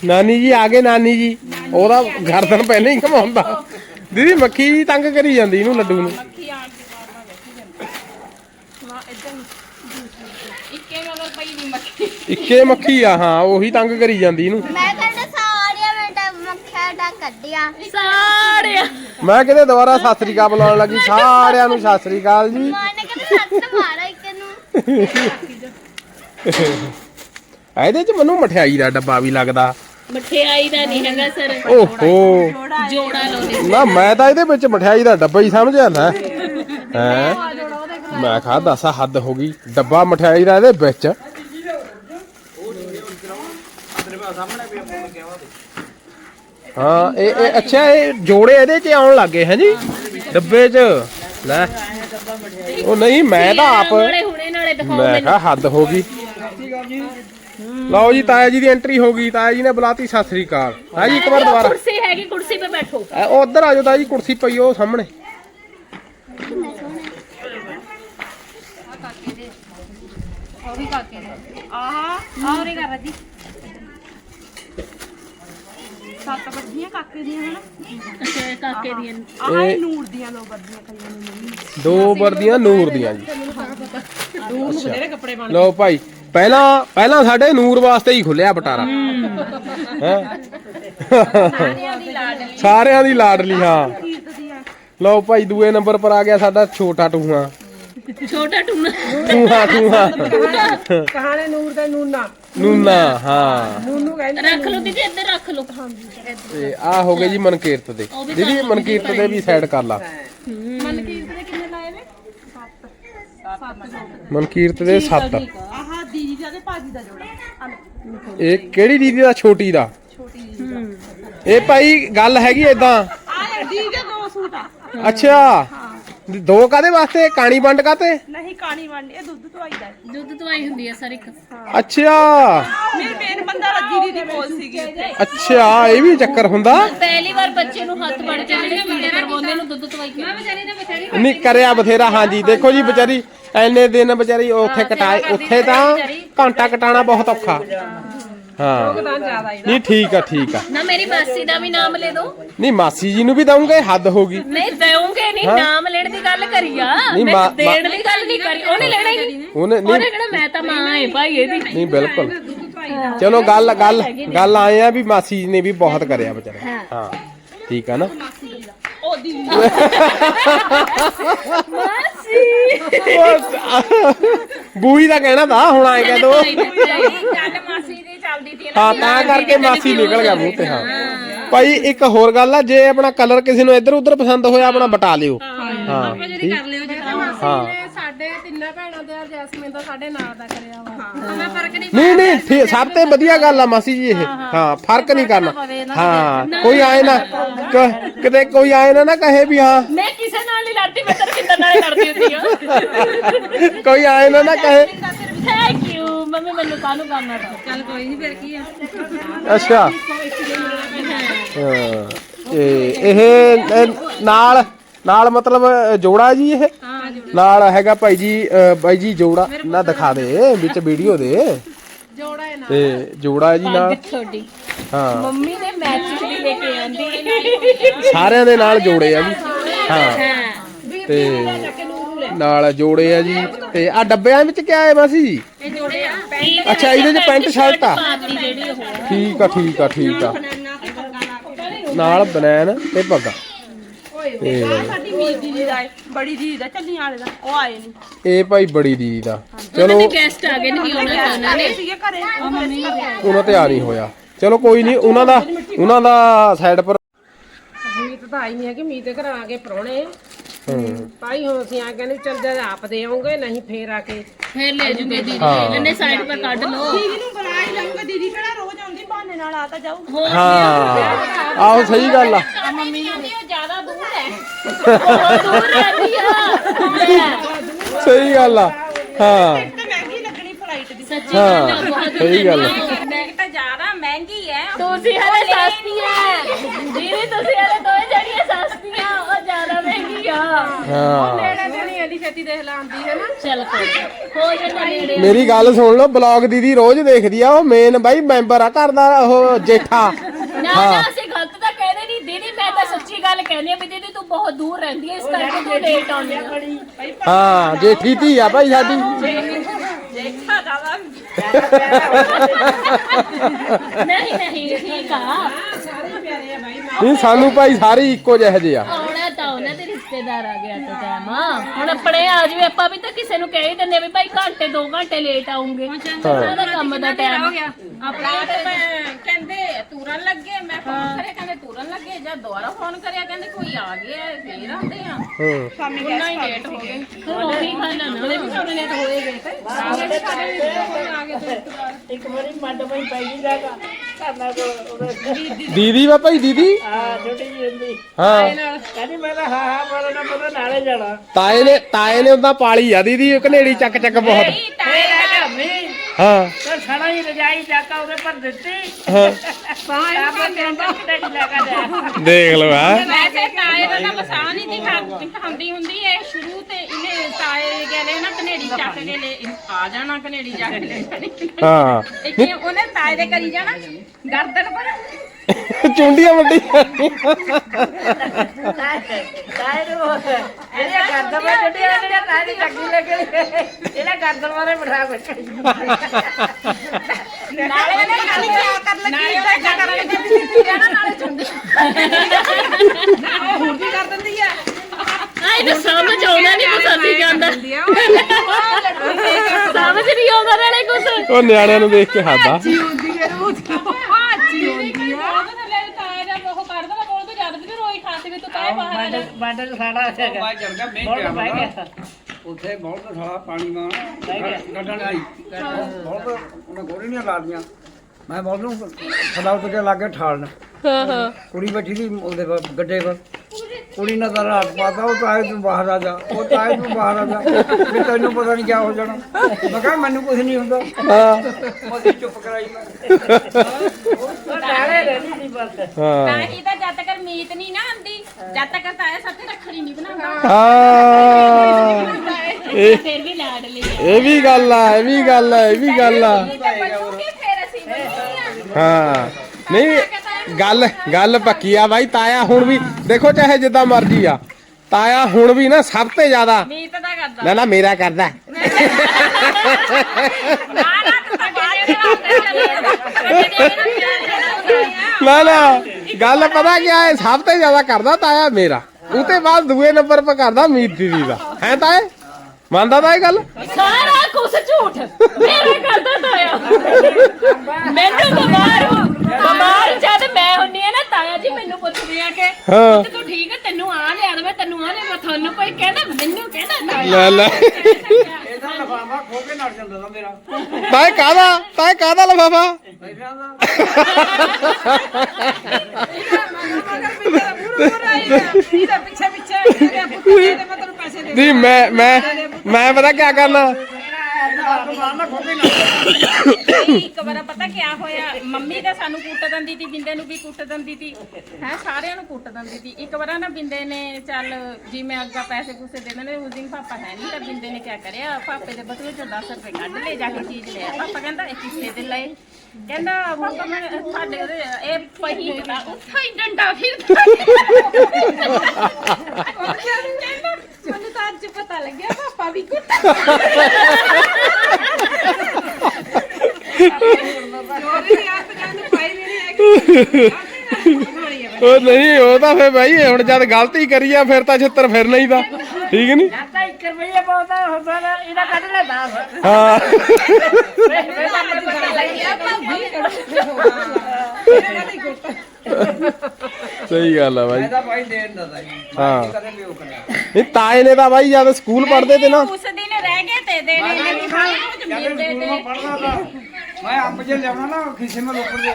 ਨਾਨੀ ਜੀ ਆ ਗਏ ਨਾਨੀ ਜੀ। ਉਹਦਾ ਗਰਦਨ ਪਹਿਲਾਂ ਹੀ ਘਮਾਉਂਦਾ ਦੀਦੀ ਮੱਖੀ ਜੀ ਤੰਗ ਕਰੀ ਜਾਂਦੀ ਇਹਨੂੰ ਲੱਡੂ ਨੂੰ। ਮੱਖੀ ਆਣ ਕੇ ਬਾਹਰ ਨਾ ਬੈਠੀ ਜਾਂਦੀ ਹਾਂ ਇਦਾਂ ਇੱਕੇ ਮਗਰ ਪਈ ਦੀ ਮੱਖੀ। ਇੱਕੇ ਮੱਖੀ ਆ ਹਾਂ ਉਹੀ ਤੰਗ ਕਰੀ ਜਾਂਦੀ ਇਹਨੂੰ। ਮੈਂ ਕੱਢਿਆ। ਸਾੜਿਆ। ਮੈਂ ਕਿਤੇ ਦੁਬਾਰਾ ਸਤਿ ਸ੍ਰੀ ਅਕਾਲ ਬੁਲਾਉਣ ਲੱਗੀ। ਸਾਰਿਆਂ ਨੂੰ ਸਤਿ ਸ੍ਰੀ ਅਕਾਲ ਜੀ। ਮਾਨੇ ਕਹਿੰਦਾ ਸੱਤ ਮਾਰਾ ਇੱਕ ਨੂੰ। ਇਹਦੇ ਚ ਮੈਨੂੰ ਮਠਿਆਈ ਦਾ ਡੱਬਾ ਵੀ ਲੱਗਦਾ। ਮਠਿਆਈ ਦਾ ਨਹੀਂ ਹੈਗਾ ਸਰ। ਓਹੋ। ਜੋੜਾ ਲਾਉਂਦੇ ਨਾ ਮੈਂ ਤਾਂ ਇਹਦੇ ਵਿੱਚ ਮਠਿਆਈ ਦਾ ਡੱਬਾ ਹੀ ਸਮਝਿਆ ਲੈ ਹੈ? ਮੈਂ ਕਿਹਾ ਦੱਸ ਹੱਦ ਹੋ ਗਈ। ਡੱਬਾ ਮਠਿਆਈ ਦਾ ਇਹਦੇ ਵਿੱਚ। ਹਾਂ ਇਹ ਇਹ ਅੱਛਾ ਇਹ ਜੋੜੇ ਇਹਦੇ ਚ ਆਉਣ ਲੱਗੇ ਹੈ ਜੀ ਡੱਬੇ ਚ। ਲੈ। ਉਹ ਨਹੀਂ ਮੈਂ ਤਾਂ ਆਪ ਨਾਲੇ ਹੁਣੇ ਨਾਲੇ ਦਿਖਾਓ ਮੈਂ ਮੈਨੂੰ। ਕਿਹਾ ਹੱਦ ਹੋ ਗਈ। ਲਓ ਜੀ ਤਾਇਆ ਜੀ ਦੀ ਐਂਟਰੀ ਹੋ ਗਈ। ਤਾਇਆ ਜੀ ਨੇ ਬੁਲਾਤੀ ਸਤਿ ਸ੍ਰੀ ਅਕਾਲ। ਤਾਇਆ ਜੀ ਇੱਕ ਵਾਰ ਦੁਬਾਰਾ। ਕੁਰਸੀ ਹੈਗੀ ਕੁਰਸੀ 'ਤੇ ਬੈਠੋ। ਐ, ਉਹ ਉਧਰ ਆ ਜਾਓ ਤਾਇਆ ਜੀ ਕੁਰਸੀ ਪਈ ਉਹ ਸਾਹਮਣੇ। ਆਹ ਆਹ ਉਰੇ ਕਰ ਜੀ ਸੱਤ ਬੱਜੀਆਂ ਕਾਕੇ ਦੀਆਂ ਹਨ? ਅੱਛਾ ਇਹ ਕਾਕੇ ਦੀਆਂ। ਆਹ ਹੀ ਨੂਰ ਦੀਆਂ ਲੋ ਬੱਜੀਆਂ ਕਈਆਂ ਨੇ ਮੰਮੀ ਦੋ ਵਰਦੀਆਂ ਨੂਰ ਦੀਆਂ ਜੀ। ਨੂਰ ਨੂੰ ਬਥੇਰੇ ਕੱਪੜੇ ਪਾਉਣੇ ਲਓ ਭਾਈ ਪਹਿਲਾਂ ਪਹਿਲਾਂ ਸਾਡੇ ਨੂਰ ਵਾਸਤੇ ਹੀ ਖੁੱਲਿਆ ਬਟਾਰਾ। ਹੈਂ? ਸਾਰਿਆਂ ਦੀ ਲਾਡਲੀ। ਸਾਰਿਆਂ ਦੀ ਲਾਡਲੀ ਹਾਂ। ਲਓ ਭਾਈ ਦੂਏ ਨੰਬਰ ਪਰ ਆ ਗਿਆ ਸਾਡਾ ਛੋਟਾ ਟੂਹਾ। ਛੋਟਾ ਟੁੰਨਾ ਟੂਹਾ ਟੂਹਾ। ਕਹਾਣੇ ਨੂਰ ਦਾ ਨੂਨਾ। ਨੂਨਾ ਹਾਂ। ਨੂਨੂ ਕਹਿੰਦੇ ਰੱਖ ਲਓ ਦੀਦੀ ਇੱਧਰ ਰੱਖ ਲਓ। ਤੇ ਆ ਹੋ ਗਏ ਜੀ ਮਨਕੀਰਤ ਦੇ। ਦੀਦੀ ਮਨਕੀਰਤ ਦੇ ਵੀ ਸਾਈਡ ਕਰ ਲਾ। ਮਨਕੀਰਤ ਦੇ ਕਿੰਨੇ ਲਾਏ ਵੇ ਮਨਕੀਰਤ ਦੇ 7 ਆਹ ਦੀਦੀ ਦਾ ਤੇ ਭਾਜੀ ਦਾ ਜੋੜਾ। ਇਹ ਕਿਹੜੀ ਦੀਦੀ ਦਾ? ਛੋਟੀ ਦਾ। ਛੋਟੀ ਦੀਦੀ ਇਹ ਭਾਈ ਗੱਲ ਹੈਗੀ ਏਦਾਂ? ਆਹ ਦੀਦੀ ਦੇ ਦੋ ਸੂਟ ਆ। ਅੱਛਾ। ਦੋ ਕਾਦੇ ਵਾਸਤੇ? ਕਾਣੀ ਵੰਡ ਕਾਤੇ ਨਹੀਂ ਕਾਣੀ ਵਾਂਡੀ ਇਹ ਦੁੱਧ ਤੋਂ ਆਈਦਾ ਦੁੱਧ ਦਵਾਈ ਹੁੰਦੀ ਹੈ ਸਰ ਇੱਕ ਅੱਛਾ। ਮੇਰੇ ਮੇਨ ਬੰਦਾ ਰੱਜੀ ਦੀਦੀ ਕੋਲ ਸੀਗੀ ਅੱਛਾ ਇਹ ਵੀ ਚੱਕਰ ਹੁੰਦਾ? ਪਹਿਲੀ ਵਾਰ ਬੱਚੇ ਨੂੰ ਹੱਥ ਵੜ ਕੇ ਜਿਹੜੇ ਕੀੜੇ ਕਰਵਾਉਂਦੇ ਨੂੰ ਦੁੱਧ ਦਵਾਈ ਮੈਂ ਵਿਚਾਰੀ ਨੇ ਬਥੇਰੀ ਨਹੀਂ ਕਰਿਆ ਬਥੇਰਾ ਹਾਂਜੀ। ਦੇਖੋ ਜੀ ਵਿਚਾਰੀ ਐਨੇ ਦਿਨ ਵਿਚਾਰੀ ਉੱਥੇ ਕਟਾਏ ਉੱਥੇ ਤਾਂ ਘੰਟਾ ਕਟਾਣਾ ਬਹੁਤ ਔਖਾ। ਹਾਂ। ਤਾਂ ਜ਼ਿਆਦਾ ਹੀ ਨਹੀਂ ਠੀਕ ਆ ਠੀਕ ਆ। ਨਾ ਮੇਰੀ ਮਾਸੀ ਦਾ ਵੀ ਨਾਮ ਲੈ ਦੋ ਨਹੀਂ ਮਾਸੀ ਜੀ ਨੂੰ ਵੀ ਦਊਂਗੇ ਹੱਦ ਹੋ ਗਈ। ਨਹੀਂ ਦੇਉਂਗੇ ਨਹੀਂ ਨਾਮ ਲੈਣ ਦੀ ਗੱਲ ਕਰੀ ਆ। ਨਹੀਂ, ਮੈਂ ਮਾ- ਦੇਣ ਦੀ ਗੱਲ ਨਹੀਂ ਕਰੀ ਉਹਨੇ ਲੈਣਾ ਹੀ ਨਹੀਂ। ਉਹਨੇ ਨਹੀਂ। ਉਹਨੇ ਕਿਹੜਾ ਮੈਂ ਤਾਂ ਮਾਂ ਹੈ ਭਾਈ ਇਹਦੀ। ਨਹੀਂ ਬਿਲਕੁਲ। ਚਲੋ ਗੱਲ ਗੱਲ ਗੱਲ ਆਏ ਆ ਵੀ ਮਾਸੀ ਜੀ ਨੇ ਵੀ ਬਹੁਤ ਕਰਿਆ ਵਿਚਾਰੇ। ਹਾਂ। ਠੀਕ ਆ ਨਾ? ਗੋਦੀ ਬੂਈ ਦਾ ਕਹਿਣਾ ਤਾਂ ਹੁਣ ਆਏ ਕਹਿ ਦੋ। ਗੱਲ ਮਾਸੀ ਦੀ ਚੱਲਦੀ ਤੀ ਹਾਂ ਤਾਂ ਕਰਕੇ ਮਾਸੀ ਨਿਕਲ ਗਿਆ ਮੂੰਹ ਤੇ ਹਾਂ। ਭਾਈ ਇੱਕ ਹੋਰ ਗੱਲ ਆ ਜੇ ਆਪਣਾ ਕਲਰ ਕਿਸੇ ਨੂੰ ਇੱਧਰ ਉੱਧਰ ਪਸੰਦ ਹੋਇਆ ਆਪਣਾ ਬਟਾ ਲਿਓ। ਹਾਂ। ਠੀਕ। ਹਾਂ। ਸਾਡੇ ਤਿੰਨਾਂ ਭੈਣਾਂ ਦੇ ਜੈਸਮੀਨ ਦਾ ਸਾਡੇ ਨਾਲ ਦਾ ਕਰਿਆ ਵਾ। ਨਹੀਂ ਨਹੀਂ ਠੀਕ- ਸਭ ਤੋਂ ਵਧੀਆ ਗੱਲ ਆ ਮਾਸੀ ਜੀ ਇਹ। ਹਾਂ ਫ਼ਰਕ ਨਹੀਂ ਕਰਨਾ। ਹਾਂ ਕੋਈ ਆਏ ਨਾ ਕ- ਕਿਤੇ ਕੋਈ ਆਏ ਨਾ ਨਾ ਕਹੇ ਵੀ ਹਾਂ। ਮੈਂ ਕਿਸੇ ਨਾਲ ਨਹੀਂ ਲੜਦੀ ਮੈਂ ਤੇਰੇ ਕਿੰਦਰ ਨਾਲ ਲੜਦੀ ਹੁੰਦੀ ਕੋਈ ਆਏ ਨਾ ਨਾ ਕਹੇ। ਥੈਂਕ ਯੂ ਮੰਮੀ ਮੈਨੂੰ ਕਾਹਨੂੰ ਕਰਨਾ ਤਾਂ ਚੱਲ ਕੋਈ ਨਹੀਂ ਫਿਰ ਕੀ ਆ? ਅੱਛਾ। ਹਾਂ ਇਹ ਇਹ ਇਹ ਨਾਲ ਨਾਲ ਮਤਲਬ ਜੋੜਾ ਜੀ ਇਹ? ਨਾਲ ਹੈਗਾ ਭਾਈ ਜੀ ਅ, ਬਾਈ ਜੀ ਜੋੜਾ। ਨਾ ਦਿਖਾ ਦੇ ਵਿੱਚ ਵੀਡੀਓ ਦੇ। ਜੋੜਾ ਹੈ ਨਾ ਤੇ ਜੋੜਾ ਜੀ ਨਾਲ। ਹਾਂ। ਮੰਮੀ ਨੇ ਮੈਚਿੰਗ ਵੀ ਲੈ ਕੇ ਆਂਦੀ ਸਾਰਿਆਂ ਦੇ ਨਾਲ ਜੋੜੇ ਆ ਜੀ। ਹਾਂ। ਤੇ ਨਾਲ ਜੋੜੇ ਆ ਜੀ। ਤੇ ਆ ਡੱਬਿਆਂ ਵਿੱਚ ਕੀ ਆਏ ਮਾਸੀ ਜੀ? ਇਹ ਜੋੜੇ ਆ। ਅੱਛਾ ਇਹਦੇ 'ਚ ਪੈਂਟ ਸ਼ਰਟ ਆ। ਪਾਤੀ ਜਿਹੜੀ ਉਹ। ਠੀਕ ਆ ਠੀਕ ਆ ਠੀਕ ਆ। ਨਾਲ ਬਨੈਨ ਤੇ ਪੱਗਾ। ਤੇ ਸਾਡੀ ਮੀਤ ਦੀ ਦਾ ਏ, ਬੜੀ ਦੀ ਦਾ ਚੱਲੀ ਵਾਲੇ ਦਾ ਉਹ ਆਏ ਨਹੀਂ ਇਹ ਭਾਈ ਬੜੀ ਦੀਦੀ ਦਾ। ਉਹਨਾਂ ਚਲੋ ਦੇ ਗੈਸਟ ਆ ਗਏ ਨਹੀਂ ਉਹਨਾਂ ਦਾ ਉਹਨਾਂ ਨੇ। ਆਏ ਸੀਗੇ ਘਰੇ ਉਹ ਮੰਮੀ ਉਹਨਾਂ ਤੇ ਆ ਨਹੀਂ ਹੋਇਆ। ਚਲੋ ਕੋਈ ਨਹੀਂ ਉਹਨਾਂ ਦਾ ਉਹਨਾਂ ਦਾ ਸਾਈਡ ਪਰ ਮੀਤ ਤਾਂ ਆਈ ਨਹੀਂ ਹੈ ਕਿ ਮੀਤ ਦੇ ਘਰ ਆ ਕੇ ਪਰੋਣੇ ਭਾਈ ਹੁਣ ਅਸੀਂ ਆ ਕਹਿੰਦੇ ਚੱਲ ਜਾ ਆਪ ਦੇ ਆਉਂਗੇ ਨਹੀਂ ਫੇਰ ਆ ਕੇ ਫੇਰ ਲੈ ਜੂਗੇ ਦੀਦੀ। ਹਾਂ। ਇਹਨੇ ਸਾਈਡ ਪਰ ਕੱਢ ਲਓ। ਦੀਦੀ ਨੂੰ ਬੁਲਾ ਹੀ ਲਊਂਗਾ ਦੀਦੀ ਕਿਹੜਾ ਰੋਜ਼ ਆਉਂਦੀ ਬਹਾਨੇ ਨਾਲ ਆ ਤਾਂ ਜਾਊ ਹਾਂ। ਆਹੋ ਸਹੀ ਗੱਲ ਆ। ਮੰਮੀ ਕਹਿੰਦੀ ਉਹ ਜ਼ਿਆਦਾ ਦੂਰ ਹੈ। ਬਹੁਤ ਦੂਰ ਰਹਿੰਦੀ ਆ। ਸਹੀ ਗੱਲ ਆ। ਹਾਂ। ਤੇ ਮਹਿੰਗੀ ਲੱਗਣੀ ਫਲਾਈਟ ਦੀ। ਸੱਚੀ ਹਾਂ, ਗੱਲ ਆ, ਬਹੁਤ ਸਹੀ ਗੱਲ। ਮੈਂ ਤਾਂ ਜ਼ਿਆਦਾ ਮਹਿੰਗੀ ਹੈ। ਤੁਸੀਂ ਹਲੇ ਸਸਤੀਆਂ ਦੀਦੀ ਹਾਂ। ਨੇੜੇ ਤੇ ਨਹੀਂ ਇਹਦੀ ਛੇਤੀ ਦੇਖ ਲਾਂਦੀ ਹੈ ਨਾ। ਚੱਲ ਕੋਈ ਨੀ। ਹੋ ਜਾਂਦਾ ਨੇੜੇ ਮੇਰੀ ਗੱਲ ਸੁਣ ਲਓ ਬਲੌਗ ਦੀਦੀ ਰੋਜ਼ ਦੇਖਦੀ ਆ ਉਹ ਮੇਨ ਬਾਈ ਮੈਂਬਰ ਆ ਘਰ ਦਾ ਉਹ ਜੇਠਾ। ਨਾ ਨਾ ਅਸੀਂ ਗਲਤ ਤਾਂ ਕਹਿੰਦੇ ਨਹੀਂ ਦੀਦੀ ਮੈਂ ਤਾਂ ਸੱਚੀ ਗੱਲ ਕਹਿੰਦੀ ਆ ਵੀ ਦੀਦੀ ਤੂੰ ਬਹੁਤ ਦੂਰ ਰਹਿੰਦੀ ਹੈ ਇਸ ਕਰਕੇ ਤੂੰ ਲੇਟ ਆਉਂਦੀ ਆ ਹਾਂ ਜੇਠੀ ਧੀ ਆ ਭਾਈ ਸਾਡੀ। ਦੇਖਾ ਨਹੀਂ ਨਹੀਂ ਠੀਕ ਆ। ਨਹੀਂ ਸਾਨੂੰ ਭਾਈ ਸਾਰੇ ਇੱਕੋ ਜਿਹੇ ਜਿਹੇ ਆ। ਰਿਸ਼ਤੇਦਾਰ ਆ ਗਿਆ ਤਾਂ ਟਾਈਮ ਹੁਣ ਆਪਣੇ ਆ ਜਵੇ ਆਪਾਂ ਵੀ ਤਾਂ ਕਿਸੇ ਨੂੰ ਕਹਿ ਹੀ ਦਿੰਦੇ ਆ ਵੀ ਭਾਈ ਘੰਟੇ 2 ਘੰਟੇ ਲੇਟ ਆਉਂਗੇ। ਉਹਦਾ ਕੰਮ ਦਾ ਟਾਈਮ ਹੋ ਗਿਆ? ਰਾਤ ਮੈਂ ਕਹਿੰਦੇ ਤੁਰਨ ਲੱਗੇ। ਮੈਂ ਫੋਨ ਕਰਿਆ ਕਹਿੰਦੇ ਤੁਰਨ ਲੱਗੇ? ਜਦ ਦੁਬਾਰਾ ਫੋਨ ਕਰਿਆ ਕਹਿੰਦੇ ਕੋਈ ਆ ਗਿਆ ਹੈ, ਫੇਰ ਆਉਂਦੇ ਆ। ਹੂੰ। ਸ਼ਾਮੀ ਗੈਸ ਹੀ ਲੇਟ ਹੋ ਗਏ। ਫਿਰ ਉਹੀ ਆ ਨਾ। ਉਹਦੇ ਵੀ ਸਾਡੇ ਲੇਟ ਹੋਏ ਗਏ ਇੱਕ ਵਾਰੀ ਮੱਡ ਪਈ ਪੈ ਗਈ ਜਾਗਾ ਕਰਨਾ ਦੀਦੀ ਵਾ ਭਾਈ ਦੀਦੀ? ਹਾਂ ਛੋਟੀ ਜੀ ਹੁੰਦੀ। ਹਾਂ। ਕਹਿੰਦੀ ਮੈਂ ਤਾਂ ਹਾਂ ਹਾਂ ਪਤਾ ਨਾਲੇ ਜਾਣਾ। ਤਾਏ ਨੇ ਤਾਏ ਨੇ ਉਹਦਾ ਪਾਲੀ ਆ ਦੀਦੀ ਕਨੇੜੀ ਚੱਕ ਚੱਕ ਬਹੁਤ ਆ ਗਿਆ ਮੈਂ ਹਾਂ। ਤਾਂ ਸਾਰਾ ਹੀ ਰਜਾਈ ਚਾਕਾ ਉਹਦੇ ਪਰ ਦਿੱਤੀ। ਹਾਂ। ਤਾਂ ਪਰ ਕਹਿੰਦਾ ਤੇ ਲਗਾ ਜਾ ਦੇਖ ਲਓ ਆ। ਵੈਸੇ ਤਾਏ ਦਾ ਤਾਂ ਵਸਾ ਨਹੀਂ ਦੀ ਖਾਂਦੀ ਹੁੰਦੀ ਏ ਸ਼ੁਰੂ ਤੇ ਇਹਨੇ ਤਾਏ ਗੇਲੇ ਨਾ ਕਨੇੜੀ ਚੱਕ ਕੇ ਲੈ ਆ ਜਾਣਾ ਕਨੇੜੀ ਚੱਕ ਕੇ ਲੈ ਹਾਂ। ਇੱਕ ਉਹਨੇ ਤਾਏ ਦੇ ਕਰੀ ਜਾਣਾ ਗਰਦਨ ਪਰ। ਚੁੰਡੀਆਂ ਵੱਡੀ ਤਾਏ ਨੂੰ ਇਹਦੇ ਗਰਦਨ ਵਿੱਚ ਜਿਹੜੀ ਇਹਨੇ ਤਾਏ ਦੀ ਚੱਕੀ ਲੱਗੇ ਇਹਦਾ ਗਰਦਨ ਵਾਲੇ ਬਿਠਾ ਬੈਠੇ ਨਾਲੇ ਇਹਨੇ ਗੱਲ ਕਿਆ ਕਰ ਲੱਗੀ ਨਾਲੇ ਉਹਦਾ ਕਿਆ ਕਰਨ ਲੱਗੀ ਜਾਣਾ ਨਾਲੇ ਚੁੰਡੀ ਹੁਣ ਵੀ ਕਰ ਦਿੰਦੀ ਆ ਆ ਇਹ ਸਮਝ ਆਉਂਦਾ ਨਹੀਂ ਕੁਛ ਅਸੀਂ ਜਾਂਦਾ ਸਮਝ ਨਹੀਂ ਆਉਂਦਾ ਨਾਲੇ ਕੁਛ। ਉਹ ਨਿਆਣਿਆਂ ਨੂੰ ਦੇਖ ਕੇ ਹੱਸਦਾ ਬਾਂਡਲ ਸਾਡਾ ਹੈਗਾ। ਬਹੁਤ ਬਹਿ ਗਿਆ ਉੱਥੇ ਬਹੁਤ ਸਾਰਾ ਪਾਣੀ ਮਾਂ ਕੱਢਣ ਆਈ। ਬਹੁਤ ਉਹਨੇ ਗੋਰੀ ਨਹੀਂ ਲਾਦੀਆਂ ਮੈਂ ਬਹੁਤ ਨੂੰ ਉੱਤੇ ਕੇ ਲਾਗੇ ਠਾਲਣ। ਹਾਂ ਹਾਂ। ਕੁੜੀ ਬੈਠੀ ਸੀ ਉਹਦੇ ਕੋਲ, ਗੱਡੇ ਕੋਲ ਕੁੜੀ ਨੇ ਤਾਂ ਰਾਤ ਪਾਤਾ ਉਹ ਤਾਏ ਤੂੰ ਬਾਹਰ ਆ ਜਾ ਉਹ ਤਾਏ ਤੂੰ ਬਾਹਰ ਆ ਜਾ ਵੀ ਤੈਨੂੰ ਪਤਾ ਨਹੀਂ ਕੀ ਹੋ ਜਾਣਾ। ਮੈਂ ਕਿਹਾ ਮੈਨੂੰ ਕੁਝ ਨਹੀਂ ਹੁੰਦਾ। ਹਾਂ। ਮੋਦੀ ਚੁੱਪ ਕਰਾਈ ਮੈਂ। ਨਾਲੇ ਰਹਿੰਦੀ ਸੀ ਬਸ। ਹਾਂ। ਨਹੀਂ ਤਾਂ ਜਦ ਤੱਕ ਮੀਤ ਨਹੀਂ ਨਾ ਆਂਦੀ ਜਦ ਤੱਕ ਤਾਇਆ ਸੱਤੇ ਰੱਖੜੀ ਨਹੀਂ ਬਣਾਉਂਦਾ। ਹਾਂ। ਇਹ ਫਿਰ ਵੀ ਲਾਡ ਲਈ ਇਹ ਵੀ ਗੱਲ ਆ ਇਹ ਵੀ ਗੱਲ ਆ ਇਹ ਵੀ ਗੱਲ ਆ। ਫਿਰ ਅਸੀਂ ਬਣੂਗੀਆਂ ਹਾਂ। ਨਹੀਂ ਗੱਲ ਗੱਲ ਪੱਕੀ ਆ ਬਾਈ ਤਾਇਆ ਹੁਣ ਵੀ ਦੇਖੋ ਚਾਹੇ ਜਿੱਦਾਂ ਮਰਜ਼ੀ ਆ ਤਾਇਆ ਹੁਣ ਵੀ ਨਾ ਸਭ ਤੋਂ ਜ਼ਿਆਦਾ ਮੀਤ ਦਾ ਕਰਦਾ। ਨਾ ਨਾ ਮੇਰਾ ਕਰਦਾ। ਨਾ ਨਾ ਤੂੰ ਤਾਂ ਬਾਹਰ ਗੱਲ ਪਤਾ ਕੀ ਹੈ ਸਭ ਤੋਂ ਜ਼ਿਆਦਾ ਕਰਦਾ ਤਾਇਆ ਮੇਰਾ। ਉਤੇ ਬਾਅਦ ਦੂਏ ਨੰਬਰ 'ਤੇ ਕਰਦਾ ਮੀਤ ਦੀਦੀ ਦਾ। ਹੈ ਤਾਂ ਇਹ ਮੰਨਦਾ ਤਾਂ ਇਹ ਗੱਲ? ਸਾਰਾ ਕੁਝ ਝੂਠ। ਮੇਰੇ ਕਰਦਾ ਤਾਇਆ। ਮੈਨੂੰ ਬਿਮਾਰ ਹੋ ਬਿਮਾਰ ਜਦ ਮੈਂ ਹੁੰਨੀ ਆ ਨਾ ਤਾਇਆ ਜੀ ਮੈਨੂੰ ਪੁੱਛਦੇ ਆ ਕਿ ਹਾਂ। ਪੁੱਤ ਤੂੰ ਠੀਕ ਹੈ ਤੈਨੂੰ ਆ ਲਿਆ ਦੇਵੇ ਤੈਨੂੰ ਆ ਲਿਆ ਤੁਹਾਨੂੰ ਕੋਈ ਕਹਿੰਦਾ ਮੈਨੂੰ ਕਹਿੰਦਾ ਤਾਇਆ। ਲੈ ਲੈ। ਇਹਦਾ ਲਫਾਫਾ ਖੋ ਕੇ ਨੜ ਜਾਂਦਾ ਤਾਂ ਮੇਰਾ। ਤਾਂ ਇਹ ਕਾਹਦਾ? ਤਾਂ ਇਹ ਕਾਹਦਾ ਲਫਾਫਾ? ਪੈਸਿਆਂ ਦਾ ਇਹਦਾ ਪਿੱਛੇ ਪਿੱਛੇ ਇਹਦੇ ਪੁੱਤ ਦੇ ਦੇ ਮੈਂ ਤੈਨੂੰ ਪੈਸੇ ਦੇ ਨਹੀਂ ਮੈਂ ਮੈਂ ਮੈਂ ਪਤਾ ਕੀ ਕਰਨਾ ਮਾਰਨਾ ਖੋ ਕੇ ਨੜ ਇੱਕ ਵਾਰ ਪਤਾ ਕਿਆ ਹੋਇਆ? ਮੰਮੀ ਤਾਂ ਸਾਨੂੰ ਕੁੱਟ ਦਿੰਦੀ ਤੀ, ਬਿੰਦੇ ਨੂੰ ਵੀ ਕੁੱਟ ਦਿੰਦੀ ਤੀ। ਹੈ, ਸਾਰਿਆਂ ਨੂੰ ਕੁੱਟ ਦਿੰਦੀ ਤੀ। ਇੱਕ ਵਾਰ ਨਾ ਬਿੰਦੇ ਨੇ, ਚੱਲ ਜੀ ਅੱਗਾ ਪੈਸੇ ਪੂਸੇ ਦੇ ਦੇਣੇ ਉਸ ਦਿਨ ਪਾਪਾ ਹੈ ਨਹੀਂ ਤਾਂ ਬਿੰਦੇ ਨੇ ਕਿਆ ਕਰਿਆ? ਪਾਪੇ ਦੇ ਬਟੂਏ ਚੋਂ 10 ਰੁਪਏ ਕੱਢ ਲਏ, ਜਾ ਕੇ ਚੀਜ਼ ਲਿਆ ਪਾਪਾ ਕਹਿੰਦਾ, ਇਹ ਕਿਸੇ ਦੇ ਲਏ? ਕਹਿੰਦਾ ਪਾਪਾ ਮੈਂ ਸਾਡੇ ਉਹਦੇ, ਇਹ ਪਹੀ ਦਾ ਉੱਥਾ ਹੀ ਡੰਡਾ ਫਿਰਦਾ ਕਹਿੰਦਾ, ਮੈਨੂੰ ਤਾਂ ਅੱਜ ਪਤਾ ਲੱਗਿਆ ਪਾਪਾ ਵੀ ਕੁੱਟ ਉਹ ਨਹੀਂ ਉਹ ਤਾਂ ਫੇ ਭਾਈ ਹੁਣ ਜਦ ਗਲਤੀ ਕਰੀ ਆ ਫਿਰ ਤਾਂ ਛਿੱਤਰ ਫਿਰ ਨਹੀਂ ਤਾਂ ਠੀਕ ਨਹੀਂ? ਤਾਂ 1 ਰੁਪਏ ਬਹੁਤਾ ਹੁੰਦਾ ਨਾ ਇਹਦਾ ਕੱਢ ਲੈ 10 ਹਾਂ। ਸਹੀ ਗੱਲ ਆ ਭਾਈ ਇਹਦਾ ਭਾਈ ਦੇਣ ਦਾ ਤਾਂ ਹਾਂ। ਕਦੇ ਲਿਓ ਕਰਿਆ ਨਹੀਂ ਤਾਏ ਨੇ ਤਾਂ ਭਾਈ ਜਦ ਸਕੂਲ ਪੜ੍ਹਦੇ ਤੇ ਨਾ ਉਸ ਦਿਨ ਰਹਿ ਗਏ ਤੇ ਦੇਣੇ ਨੇ। ਵੀ ਹਾਂ ਕੁਝ ਜਦ ਮਿਲਦੇ ਸਕੂਲ ਤੇ ਮੈਂ ਪੜਦਾ ਤਾਂ ਮੈਂ ਅੰਬ ਜੇ ਲਿਆਉਣਾ ਨਾ ਖਿੱਸੇ ਮੈਂ ਲੋਪੜ ਦੇ।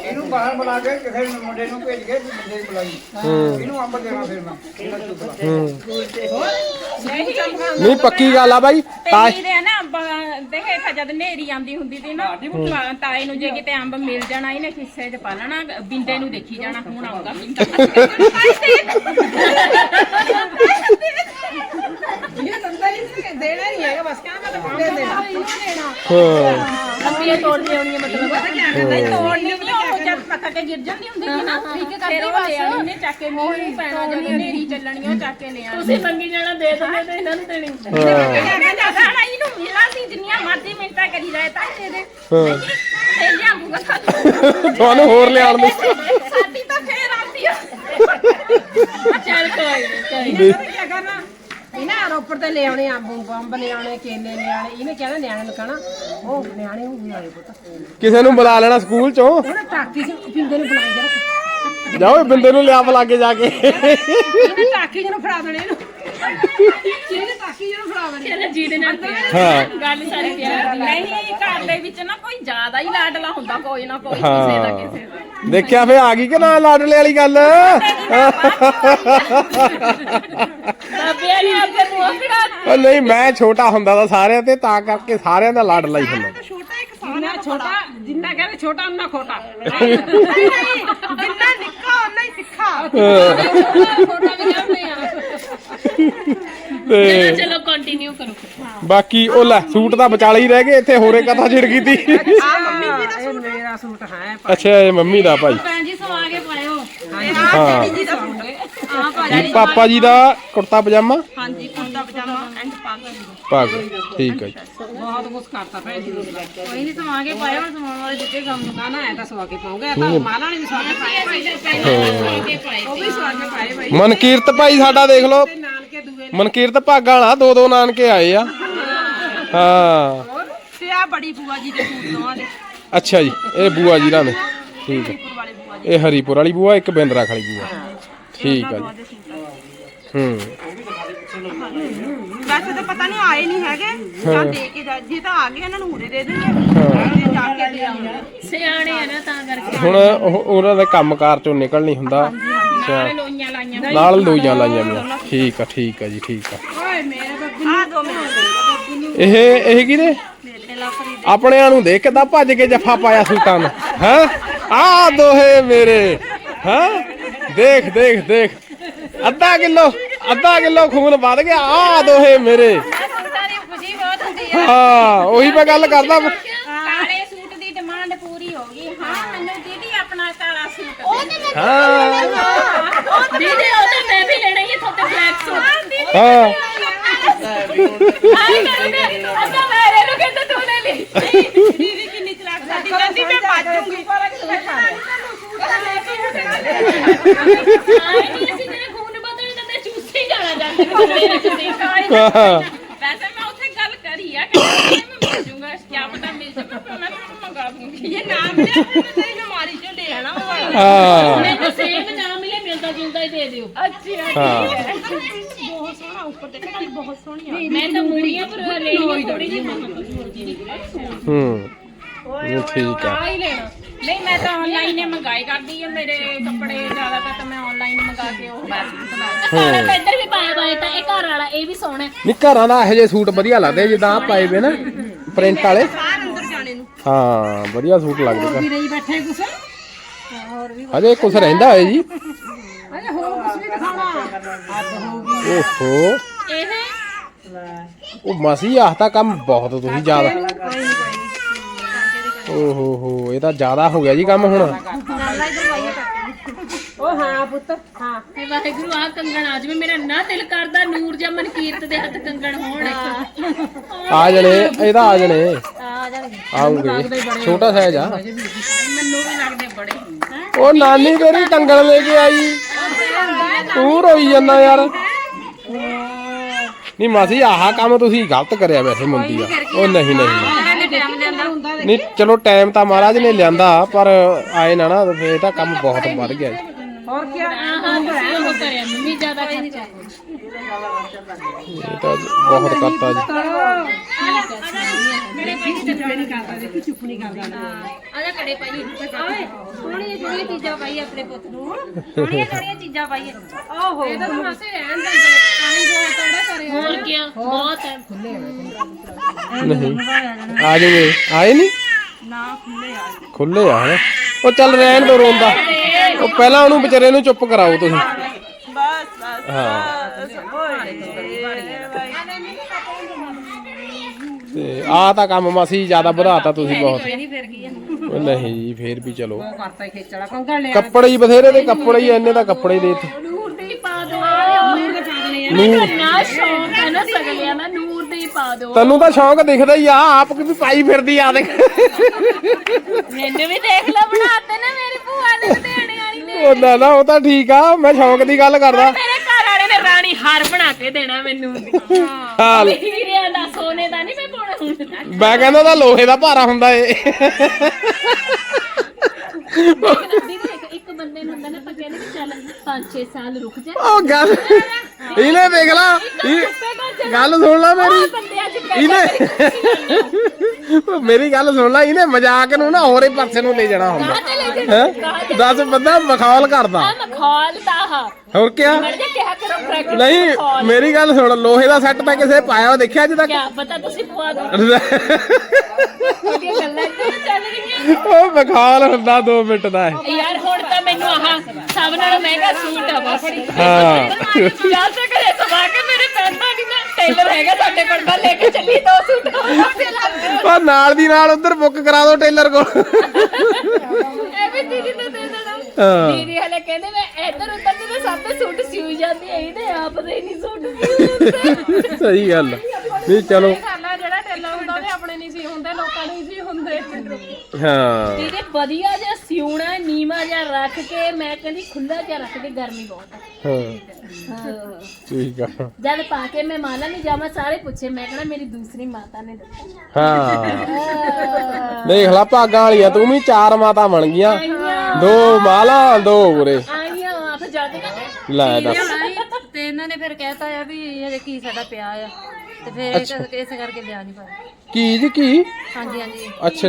ਇਹਨੂੰ ਬਾਹਰ ਬੁਲਾ ਕੇ ਕਿਸੇ ਨੂੰ ਮੁੰਡੇ ਨੂੰ ਭੇਜ ਕੇ ਮੁੰਡੇ ਨੂੰ ਬੁਲਾਈ। ਇਹਨੂੰ ਅੰਬ ਦੇਣਾ ਫਿਰ ਮੈਂ। ਇਹਦਾ ਨਹੀਂ ਪੱਕੀ ਗੱਲ ਆ ਤਾਏ ਤੇ ਦੇ ਨਾ ਬ- ਦੇਖੇ ਖਾ ਜਦ ਨੇਰੀ ਆਂਦੀ ਹੁੰਦੀ ਸੀ ਨਾ ਤਾਂ ਤਾਏ ਨੂੰ ਜੇ ਕਿਤੇ ਅੰਬ ਮਿਲ ਜਾਣਾ ਇਹਨੇ ਖਿੱਸੇ 'ਚ ਪਾ ਲੈਣਾ ਬਿੰਦੇ ਨੂੰ ਦੇਖੀ ਜਾਣਾ ਹੁਣ ਆਊਗਾ ਬਿੰਦਾ। ਇਹ ਦੰਦਾ ਨਹੀਂ ਦੇਣਾ ਨਹੀਂ ਹੈਗਾ ਬਸ ਕਹਿੰਦਾ ਮੈਂ ਤਾਂ ਮੁੰਡੇ ਦੇਣਾ। ਹਾਂ। ਅੰਬੀਆਂ ਤੋੜ ਕੇ ਆਉਣੀਆਂ ਮਤਲਬ ਨਹੀਂ ਤੋੜਨੀ ਨਹੀਂ ਉਹ ਜਦ ਪੱਕਾ ਕੇ ਗਿਰ ਜਾਂਦੀ ਹੁੰਦੀ ਸੀ ਨਾ ਠੀਕ ਕਰਦੇ ਬਸ ਇਹਨੇ ਚੱਕ ਕੇ ਮੂੰਹ ਨੂੰ ਪੈਣਾ ਜਦੋਂ ਨੇਰੀ ਚੱਲਣੀ ਉਹ ਚੱਕ ਕੇ ਲੈ ਆਣੀ ਤੁਸੀਂ ਮੰਗੀ ਜਾਣਾ ਦੇ ਦਿੰਦੇ ਤੇ ਇਹਨਾਂ ਨੂੰ ਦੇਣੀ। ਜਾਣਾ ਇਹਨੂੰ ਮਿਲਾ ਸੀ ਜਿੰਨੀਆਂ ਮਰਜ਼ੀ ਮਿੰਟਾਂ ਕਰੀ ਜਾਏ ਤਾਂ ਦੇ ਦੇ। ਨਹੀਂ ਤੇ ਲਿਆਉਂਗਾ ਤੁਹਾਨੂੰ ਹੋਰ ਲਿਆਉਣ ਦੀ ਸਾਡੀ ਤਾਂ ਫੇਰ ਆਉਂਦੀ ਆ। ਚੱਲ ਕੋਈ ਨਹੀਂ ਕੋਈ ਨੀ। ਇਹਨੇ ਰੋਪੜ ਤੇ ਲੈ ਆਉਣੇ ਅੰਬ ਅੰਬ ਲੈ ਆਉਣੇ ਕੇਲੇ ਲੈ ਆਉਣੇ ਇਹਨੇ ਕਹਿੰਦਾ ਨਿਆਣੇ ਨੂੰ ਕਹਣਾ ਉਹ ਨਿਆਣੇ ਹੋ ਗਏ ਆਏ ਪੁੱਤ। ਕਿਸੇ ਨੂੰ ਬੁਲਾ ਲੈਣਾ ਸਕੂਲ ਚੋਂ। ਉਹਨੇ ਟਾਕੀ ਚ ਪਿੰਦੇ ਨੂੰ ਬੁਲਾਈ ਜਾ ਜਾਓ ਇਹ ਬਿੰਦੇ ਨੂੰ ਲਿਆ ਬੁਲਾ ਕੇ ਜਾ ਕੇ। ਇਹਨੇ ਟਾਕੀ ਜਿਹਨੂੰ ਫੜਾ ਦੇਣੇ ਇਹਨੂੰ। ਜੀ ਦੇ ਨਾਲ ਹਾਂ। ਗੱਲ ਸਾਰੀ ਪਿਆਰ ਦੀ ਨਹੀਂ ਘਰ ਦੇ ਵਿੱਚ ਨਾ ਕੋਈ ਜ਼ਿਆਦਾ ਹੀ ਲਾਡਲਾ ਹੁੰਦਾ ਕੋਈ ਨਾ ਕੋਈ ਕਿਸੇ ਦਾ ਕਿਸੇ ਦਾ। ਹਾਂ ਦੇਖਿਆ ਫੇ ਆ ਗਈ ਕਿ ਨਾ ਲਾਡਲੇ ਵਾਲੀ ਗੱਲ? ਬਾਬੇ ਨੇ ਆਪੇ ਮੂੰਹ ਕਢਾ ਉਹ ਨਹੀਂ ਮੈਂ ਛੋਟਾ ਹੁੰਦਾ ਤਾਂ ਸਾਰਿਆਂ ਤੇ ਤਾਂ ਕਰਕੇ ਸਾਰਿਆਂ ਦਾ ਲਾਡਲਾ ਹੀ ਹੁੰਦਾ। ਜਿੰਨਾ ਛੋਟਾ ਜਿੰਨਾ ਕਹਿੰਦੇ ਛੋਟਾ ਉਹਨਾਂ ਖੋਟਾ। ਜਿੰਨਾ ਨਿੱਕਾ ਉਹਨਾਂ ਹੀ ਤਿੱਖਾ ਫੋਟੋ ਵੀ ਲਿਆਉਂਦੇ ਆ ਤੇ ਚਲੋ ਕੰਟੀਨਿਊ ਕਰੋ। ਬਾਕੀ ਉਹ ਲੈ ਸੂਟ ਤਾਂ ਵਿਚਾਲੇ ਹੀ ਰਹਿ ਗਏ ਇੱਥੇ ਹੋਰੇ ਕਥਾ ਛਿੜ ਗਈ ਤੀ। ਆ ਮੰਮੀ ਜੀ ਦਾ ਸੂਟ ਮੇਰਾ ਸੂਟ ਹੈ ਅੱਛਾ ਇਹ ਮੰਮੀ ਦਾ ਭਾਈ। ਭੈਣ ਜੀ ਸਵਾ ਕੇ ਪਾਇਓ। ਹਾਂ। ਜੀ ਦਾ ਸੂਟ ਇਹ ਪਾਪਾ ਜੀ ਦਾ ਕੁੜਤਾ ਪਜਾਮਾ। ਹਾਂਜੀ ਪੱਗ ਪੱਗ ਠੀਕ ਹੈ ਜੀ। ਬਹੁਤ ਕੁਝ ਕਰਤਾ ਭੈਣ ਜੀ। ਕੋਈ ਨਹੀਂ ਸਵਾ ਕੇ ਪਾਇਓ ਸਮਾਨ ਵਾਲੇ ਜਿੱਤੇ ਕੰਮ ਨਾ ਨਾ ਐ ਤਾਂ ਸਵਾ ਕੇ ਪਾਉਂਗੇ ਤਾਂ ਮਾਲਾ ਨੇ ਵੀ ਸਵਾ ਕੇ ਪਾਏ ਭਾਈ। ਉਹ ਵੀ ਸਵਾ ਕੇ ਪਾਏ ਭਾਈ। ਮਨਕੀਰਤ ਭਾਈ ਸਾਡਾ ਦੇਖ ਲਓ। ਤੇ ਨਾਨਕੇ ਦੂਏ ਮਨਕੀਰਤ ਭਾਗਾਂ ਵਾਲਾ ਦੋ ਦੋ ਨਾਨਕੇ ਆਏ ਆ। ਹਾਂ। ਤੇ ਆ ਬੜੀ ਬੂਆ ਜੀ ਦੇ ਸੂਟ ਦੋਵਾਂ ਦੇ। ਅੱਛਾ ਜੀ ਇਹ ਬੂਆ ਜੀ ਨੇ ਠੀਕ ਹੈ ਇਹ ਹਰੀਪੁਰ ਵਾਲੀ ਬੂਆ ਇੱਕ ਬਿੰਦਰਾਖ ਵਾਲੀ ਬੂਆ ਠੀਕ ਆ ਜੀ। ਹੂੰ। ਵੈਸੇ ਤਾਂ ਪਤਾ ਨਹੀਂ ਆਏ ਨਹੀਂ ਹੈਗੇ। ਜਾਂ ਦੇ ਕੇ ਜਾ ਜੇ ਤਾਂ ਆ ਗਏ ਇਹਨਾਂ ਨੂੰ ਉਰੇ ਦੇ ਦੇਣਗੇ। ਤੇ ਜਾ ਕੇ ਦੇ ਸਿਆਣੇ ਆ ਨਾ ਤਾਂ ਕਰਕੇ ਹੁਣ ਉਹ ਉਹਨਾਂ ਦਾ ਕੰਮਕਾਰ ਚੋਂ ਨਿਕਲ ਨਹੀਂ ਹੁੰਦਾ। ਨਾਲੇ ਲੋਈਆਂ ਲਾਈਆਂ ਨਾਲ ਲੋਈਆਂ ਲਾਈਆਂ ਵੀਆਂ ਠੀਕ ਆ ਠੀਕ ਆ ਜੀ ਠੀਕ ਆ। ਆ ਦੋ ਮਿੰਟ। ਇਹ ਇਹ ਕਿਹਦੇ? ਆਪਣਿਆਂ ਨੂੰ ਦੇਖ ਕਿਦਾਂ ਭੱਜ ਕੇ ਜੱਫਾ ਪਾਇਆ ਸੂਟਾਂ ਨੂੰ। ਹੈ? ਆ ਦੋਹੇ ਮੇਰੇ। ਹਾਂ? ਦੇਖ ਦੇਖ ਦੇਖ। ਅੱਧਾ ਕਿਲੋ। ਅੱਧਾ ਕਿਲੋ ਖੂਨ ਵੱਧ ਗਿਆ। ਆ ਦੋਹੇ ਮੇਰੇ। ਸੂਟਾਂ ਦੀ ਖੁਸ਼ੀ ਬਹੁਤ ਹੁੰਦੀ ਹੈ ਹਾਂ ਉਹੀ ਮੈਂ ਗੱਲ ਕਰਦਾ। ਕਾਲੇ ਸੂਟ ਦੀ ਡਿਮਾਂਡ ਪੂਰੀ ਹੋ ਗਈ। ਹਾਂ ਮੈਨੂੰ ਦੀਦੀ ਆਪਣਾ ਕਾਲਾ ਸੂਟ ਹਾਂ। ਦੀਦੀ ਉਹ ਤਾਂ ਮੈਂ ਵੀ ਲੈਣਾ ਹੀ ਥੋਤੇ ਬਲੈਕ ਸੂਟ ਹਾਂ ਅੱਧਾ ਮੇਰੇ ਨੂੰ ਕਹਿੰਦਾ ਤੂੰ ਲੈ ਲਈ। ਦੀਦੀ ਕਿੰਨੀ ਚਲਾਕ ਸਾਡੀ ਕਹਿੰਦੀ ਮੈਂ ਬਾਜੂਗੀ ਪਰ ਆਈ ਨਹੀਂ ਅਸੀਂ ਤੇਰੇ ਖੂਨ ਹਾਂ। ਵੈਸੇ ਮੈਂ ਉੱਥੇ ਗੱਲ ਕਰੀ ਆ ਕਿ ਮੈਂ ਮਿਲ ਜੂੰਗਾ ਕਿਆ ਪਤਾ ਮਿਲ ਜੂਗਾ ਪਰ ਮੈਂ ਤੁਹਾਨੂੰ ਮੰਗਾ ਦੂੰਗੀ ਇਹ ਨਾਮ ਮੈਂ ਤੇਰੀ ਨਮਾਰੀ ਚੋਂ ਲੈ ਆਣਾ ਉਹ ਹਾਂ। ਮੈਨੂੰ ਸੇਮ ਨਾ ਮਿਲੇ ਮਿਲਦਾ ਜੁਲਦਾ ਹੀ ਦੇ ਦਿਓ। ਅੱਛਾ ਹਾਂ। ਬਹੁਤ ਸੋਹਣਾ ਉੱਪਰ ਤੇ ਕੱਢੀ ਬਹੁਤ ਸੋਹਣੀ ਆ। ਮੈਂ ਤਾਂ ਮੂੜੀਆਂ ਪਰ ਲੈਣੀ ਥੋੜੀ ਜਿਹੀ ਮੁਰਗੀ ਹੂੰ। ਇਹ ਠੀਕ ਆ। ਆ ਹੀ ਲੈਣਾ। ਨਹੀਂ ਮੈਂ ਤਾਂ ਆਨਲਾਈਨ ਹੀ ਮੰਗਾਈ ਕਰਦੀ ਆ ਮੇਰੇ ਕੱਪੜੇ ਜ਼ਿਆਦਾਤਰ ਤਾਂ ਮੈਂ ਆਨਲਾਈਨ ਮੰਗਾ ਕੇ ਉਹ ਬਸ ਬਣਾ ਸਾਰਾ ਤਾਂ ਇੱਧਰ ਵੀ ਪਾਇਆ ਪਾਇਆ ਤਾਂ ਇਹ ਘਰ ਵਾਲਾ ਇਹ ਵੀ ਸੋਹਣਾ ਹੈ। ਨਹੀਂ ਘਰਾਂ ਦਾ ਇਹੋ ਜਿਹੇ ਸੂਟ ਵਧੀਆ ਲੱਗਦੇ ਜਿੱਦਾਂ ਆ ਪਾਏ ਵੇ ਨਾ ਪ੍ਰਿੰਟ ਵਾਲੇ। ਹਾਂ ਵਧੀਆ ਸੂਟ ਲੱਗਦੇ ਘਰ। ਰਹੀ ਬੈਠੇ ਕੁਛ? ਅਜੇ ਕੁਛ ਰਹਿੰਦਾ ਹੈ ਜੀ। ਅਰੇ ਹੋਰ ਕੁਛ ਵੀ ਹੋਊਗੀ ਓਹੋ। ਇਹ? ਉਹ ਮਸੀ ਆਹ ਤਾਂ ਕੰਮ ਬਹੁਤ ਤੁਸੀਂ ਜ਼ਿਆਦਾ ਓਹੋ ਹੋ ਇਹ ਤਾਂ ਜ਼ਿਆਦਾ ਹੋ ਗਿਆ ਜੀ ਕੰਮ ਹੁਣ। ਉਹ ਹਾਂ ਪੁੱਤ ਹਾਂ। ਤੇ ਵਾਹਿਗੁਰੂ ਆ ਕੰਗਣ ਆ ਜਵੇ। ਮੇਰਾ ਨਾ ਦਿਲ ਕਰਦਾ ਨੂਰ ਜਮਨ ਕੀਰਤ ਦੇ ਹੱਥ ਕੰਗਣ ਹੋਣ। ਆ ਜਣੇ ਇਹਦਾ ਆ ਜਣੇ। ਆ ਜਾਣਗੇ। ਆਉਂਗੇ। ਛੋਟਾ ਸਾਈਜ਼ ਆ। ਮੈਨੂੰ ਵੀ ਲੱਗਦੇ ਬੜੇ ਉਹ ਨਾਨੀ ਤੇਰੀ ਕੰਗਣ ਲੈ ਕੇ ਆਈ? ਤੂੰ ਰੋਈ ਜਾਂਦਾ ਯਾਰ। ਨਹੀਂ ਮਾਸੀ ਆਹ ਕੰਮ ਤੁਸੀਂ ਗਲਤ ਕਰਿਆ ਵੈਸੇ ਮੁੰਡੀ ਆ ਉਹ ਨਹੀਂ ਨਹੀਂ। ਨਹੀਂ ਚਲੋ ਟਾਈਮ ਤਾਂ ਮਹਾਰਾਜ ਨੇ ਲਿਆਂਦਾ ਪਰ ਆਏ ਨਾ ਨਾ ਫੇਰ ਇਹ ਤਾਂ ਕੰਮ ਬਹੁਤ ਵੱਧ ਗਿਆ ਜੀ। ਹੋਰ ਕੀ ਆਹਾਂ ਤੁਸੀਂ ਉਹ ਕਰਿਆ ਮੰਮੀ ਜ਼ਿਆਦਾ ਖਰਚਾ। ਇਹ ਤਾਂ ਬਹੁਤ ਕਰਤਾ ਜੀ ਆ ਜਾ। ਕੜੇ ਪਾਈ ਓਏ ਸੋਹਣੀਆਂ ਜਿਹੜੀਆਂ ਚੀਜ਼ਾਂ ਪਾਈ ਆਪਣੇ ਪੁੱਤ ਨੂੰ ਸੋਹਣੀਆਂ ਜਿਹੜੀਆਂ ਚੀਜ਼ਾਂ ਪਾਈ ਓਹੋ ਇਹ ਤਾਂ ਮਾਸੇ ਰਹਿਣ ਦਿੰਦੇ ਪਾਣੀ ਬਹੁਤ ਤੜਾ ਕਰੇ ਹੋਰ ਕੀ ਬਹੁਤ ਹੈ ਨਹੀਂ। ਆ ਜਾਓਗੇ ਆਏ ਨਹੀਂ? ਨਾ ਖੁੱਲੇ ਆ ਖੁੱਲੇ ਆ ਹਨਾ? ਉਹ ਚੱਲ ਰਹਿਣ ਦੋ ਰੋਂਦਾ। ਉਹ ਪਹਿਲਾਂ ਉਹਨੂੰ ਵਿਚਾਰੇ ਨੂੰ ਚੁੱਪ ਕਰਾਓ ਤੁਸੀਂ। ਬਸ ਬਸ ਹਾਂ। ਤੇ ਆ ਤਾਂ ਕੰਮ ਮਾਸੀ ਜ਼ਿਆਦਾ ਵਧਾਤਾ ਤੁਸੀਂ ਬਹੁਤ। ਨਹੀਂ ਕੀ ਉਹ ਜੀ ਫੇਰ ਵੀ ਚਲੋ। ਉਹ ਕਰਤਾ ਹੀ ਖੇਚੜਾ ਕੰਗਣ ਲਿਆ। ਕੱਪੜੇ ਹੀ ਬਥੇਰੇ ਤੇ ਕੱਪੜੇ ਹੀ ਇੰਨੇ ਤਾਂ ਕੱਪੜੇ ਹੀ ਦੇਤੇ। ਨੂਰ ਦੇ ਹੀ ਪਾ ਦੋ। ਨੂਰ ਦੇ ਪਾ ਦਨੇ ਨੂਰ। ਨਾ ਸ਼ੌਂਕ ਹੈ ਨਾ ਸਗਲਿਆ ਨਾ ਨੂਰ ਦੇ ਹੀ ਪਾ ਦੋ। ਤੈਨੂੰ ਤਾਂ ਸ਼ੌਂਕ ਦਿਖਦਾ ਹੀ ਆ ਆਪ ਵੀ ਪਾਈ ਫਿਰਦੀ ਆ ਦੇਖ। ਮੈਨੂੰ ਵੀ ਦੇਖ ਲੈ ਬਣਾਤੇ ਨਾ ਮੇਰੀ ਭੂਆ ਨੇ ਦੇਣੇ ਵਾਲੀ ਨੇ ਉਹ ਨਾ ਨਾ ਉਹ ਤਾਂ ਠੀਕ ਆ ਮੈਂ ਸ਼ੌਂਕ ਦੀ ਗੱਲ ਕਰਦਾ। ਰਾਣੀ ਹਾਰ ਬਣਾ ਕੇ ਦੇਣਾ ਮੈਨੂੰ ਹਾਂ। ਹੀਰਿਆਂ ਦਾ ਸੋਨੇ ਦਾ ਨਹੀਂ ਮੈਂ ਪਾਉਣਾ ਹੁੰਦਾ। ਮੈਂ ਕਹਿੰਦਾ ਤਾਂ ਲੋਹੇ ਦਾ ਭਾਰਾ ਹੁੰਦਾ ਏ। ਦੀਦੀ ਇੱਕ ਬੰਦੇ ਨੂੰ ਹੁੰਦਾ ਨਾ ਆਪਾਂ ਕਹਿੰਦੇ ਕਿ ਚੱਲ 5-6 ਸਾਲ ਰੁਕ ਜਾ। ਉਹ ਗੱਲ ਇਹਨੇ ਦੇਖ ਲਾ ਇਹ- ਗੱਲ ਸੁਣ ਲੈ ਮੇਰੀ। ਇਹਨੇ ਮੇਰੀ ਗੱਲ ਸੁਣ ਲੈ ਇਹਨੇ ਮਜ਼ਾਕ ਨੂੰ ਨਾ ਹੋਰੇ ਪਾਸੇ ਨੂੰ ਲੈ ਜਾਣਾ ਹੁੰਦਾ। ਹੈ? ਦੱਸ ਬੰਦਾ ਮਖੌਲ ਕਰਦਾ। ਮਖੌਲ ਹਾ ਹੋਰ ਕਿਆ? ਮੜ ਜਾ ਕਿਹਾ ਕਰੋ ਪ੍ਰੈਕਟਿਸ ਨਹੀਂ ਮੇਰੀ ਗੱਲ ਸੁਣ ਲੋਹੇ ਦਾ ਸੈੱਟ ਤਾਂ ਕਿਸੇ ਪਾਇਆ ਹੋਇਆ ਦੇਖਿਆ ਅੱਜ ਤੱਕ? ਕਿਆ ਪਤਾ ਤੁਸੀਂ ਪਵਾ ਦੋ। ਇਹ ਗੱਲਾਂ ਕਿਉਂ ਚੱਲ ਰਹੀਆਂ। ਉਹ ਮਖੌਲ ਹੁੰਦਾ 2 ਮਿੰਟ ਦਾ। ਇਹ। ਯਾਰ ਹੁਣ ਤਾਂ ਮੈਨੂੰ ਆਹ ਸਭ ਨਾਲੋਂ ਮਹਿੰਗਾ ਸੂਟ ਆ ਬਸ। ਹਾਂ। ਯਾਰ ਤੇ ਕਰੇ ਸਵਾ ਕੇ ਮੇਰੇ ਪੈਂਦਾ ਨਹੀਂ ਨਾ ਟੇਲਰ ਹੈਗਾ ਸਾਡੇ ਕੋਲ ਮੈਂ ਲੈ ਕੇ ਚੱਲੀ ਦੋ ਸੂਟ। ਉਹ ਨਾਲ ਦੀ ਨਾਲ ਉਧਰ ਬੁੱਕ ਕਰਾ ਦਿਓ ਟੇਲਰ ਕੋਲ। ਇਹ ਵੀ ਦੀਦੀ ਨੇ ਦੇ ਦੇਣਾ ਦੀਦੀ ਹਲੇ ਕਹਿੰਦੇ ਮੈਂ ਇੱਧਰ ਉੱਧਰ ਦੀ ਤਾਂ ਸਭ ਦੇ ਸੂਟ ਸਿਉ ਜਾਂਦੀ ਹੈ ਇਹਦੇ ਆਪ ਦੇ ਨਹੀਂ ਸੂਟ ਸਿਉਂਦੇ ਸਹੀ ਗੱਲ ਆ। ਨਹੀਂ ਚਲੋ। ਸਾਲਾ ਜਿਹੜਾ ਟੇਲਰ ਹੁੰਦਾ ਉਹਦੇ ਆਪਣੇ ਨਹੀਂ ਸੀ ਹੁੰਦੇ ਲੋਕਾਂ ਨੂੰ ਹੀ ਸੀ ਹੁੰਦੇ। ਹਾਂ। ਦੀਦੀ ਵਧੀਆ ਜਿਹਾ ਸਿਉਣਾ ਨੀਵਾ ਜਿਹਾ ਰੱਖ ਕੇ ਮੈਂ ਕਹਿੰਦੀ ਖੁੱਲਾ ਜਿਹਾ ਰੱਖ ਕੇ ਗਰਮੀ ਬਹੁਤ ਹੈ। ਹਾਂ ਹਾਂ ਠੀਕ ਆ। ਜਦ ਪਾ ਕੇ ਮੈਂ ਮਾਲਾ ਨਹੀਂ ਜਾਵਾਂ ਸਾਰੇ ਪੁੱਛੇ ਮੈਂ ਕਹਣਾ ਮੇਰੀ ਦੂਸਰੀ ਮਾਤਾ ਨੇ ਦਿੱਤਾ। ਹਾਂ। ਆਹ, ਦੇਖ ਲਾ ਭਾਗਾਂ ਵਾਲੀਆਂ ਤੂੰ ਵੀ ਚਾਰ ਮਾਤਾ ਬਣ ਗਈਆਂ। ਦੋ ਮਾਲਾ ਦੋ ਉਰੇ ਆਈਆਂ ਆਪ ਜਦ ਲੈ ਦੱਸ। ਤੇ ਇਹਨਾਂ ਨੇ ਫਿਰ ਕਹਿਤਾ ਆ ਵੀ ਇਹ ਕੀ ਸਾਡਾ ਪਿਆ ਆ ਤੇ ਫਿਰ ਇਸ ਇਸ ਕਰਕੇ ਲਿਆ ਨਹੀਂ ਪਾਇਆ। ਕੀ ਜੀ ਕੀ? ਹਾਂਜੀ ਹਾਂਜੀ। ਅੱਛਾ। ਅੱਛਾ।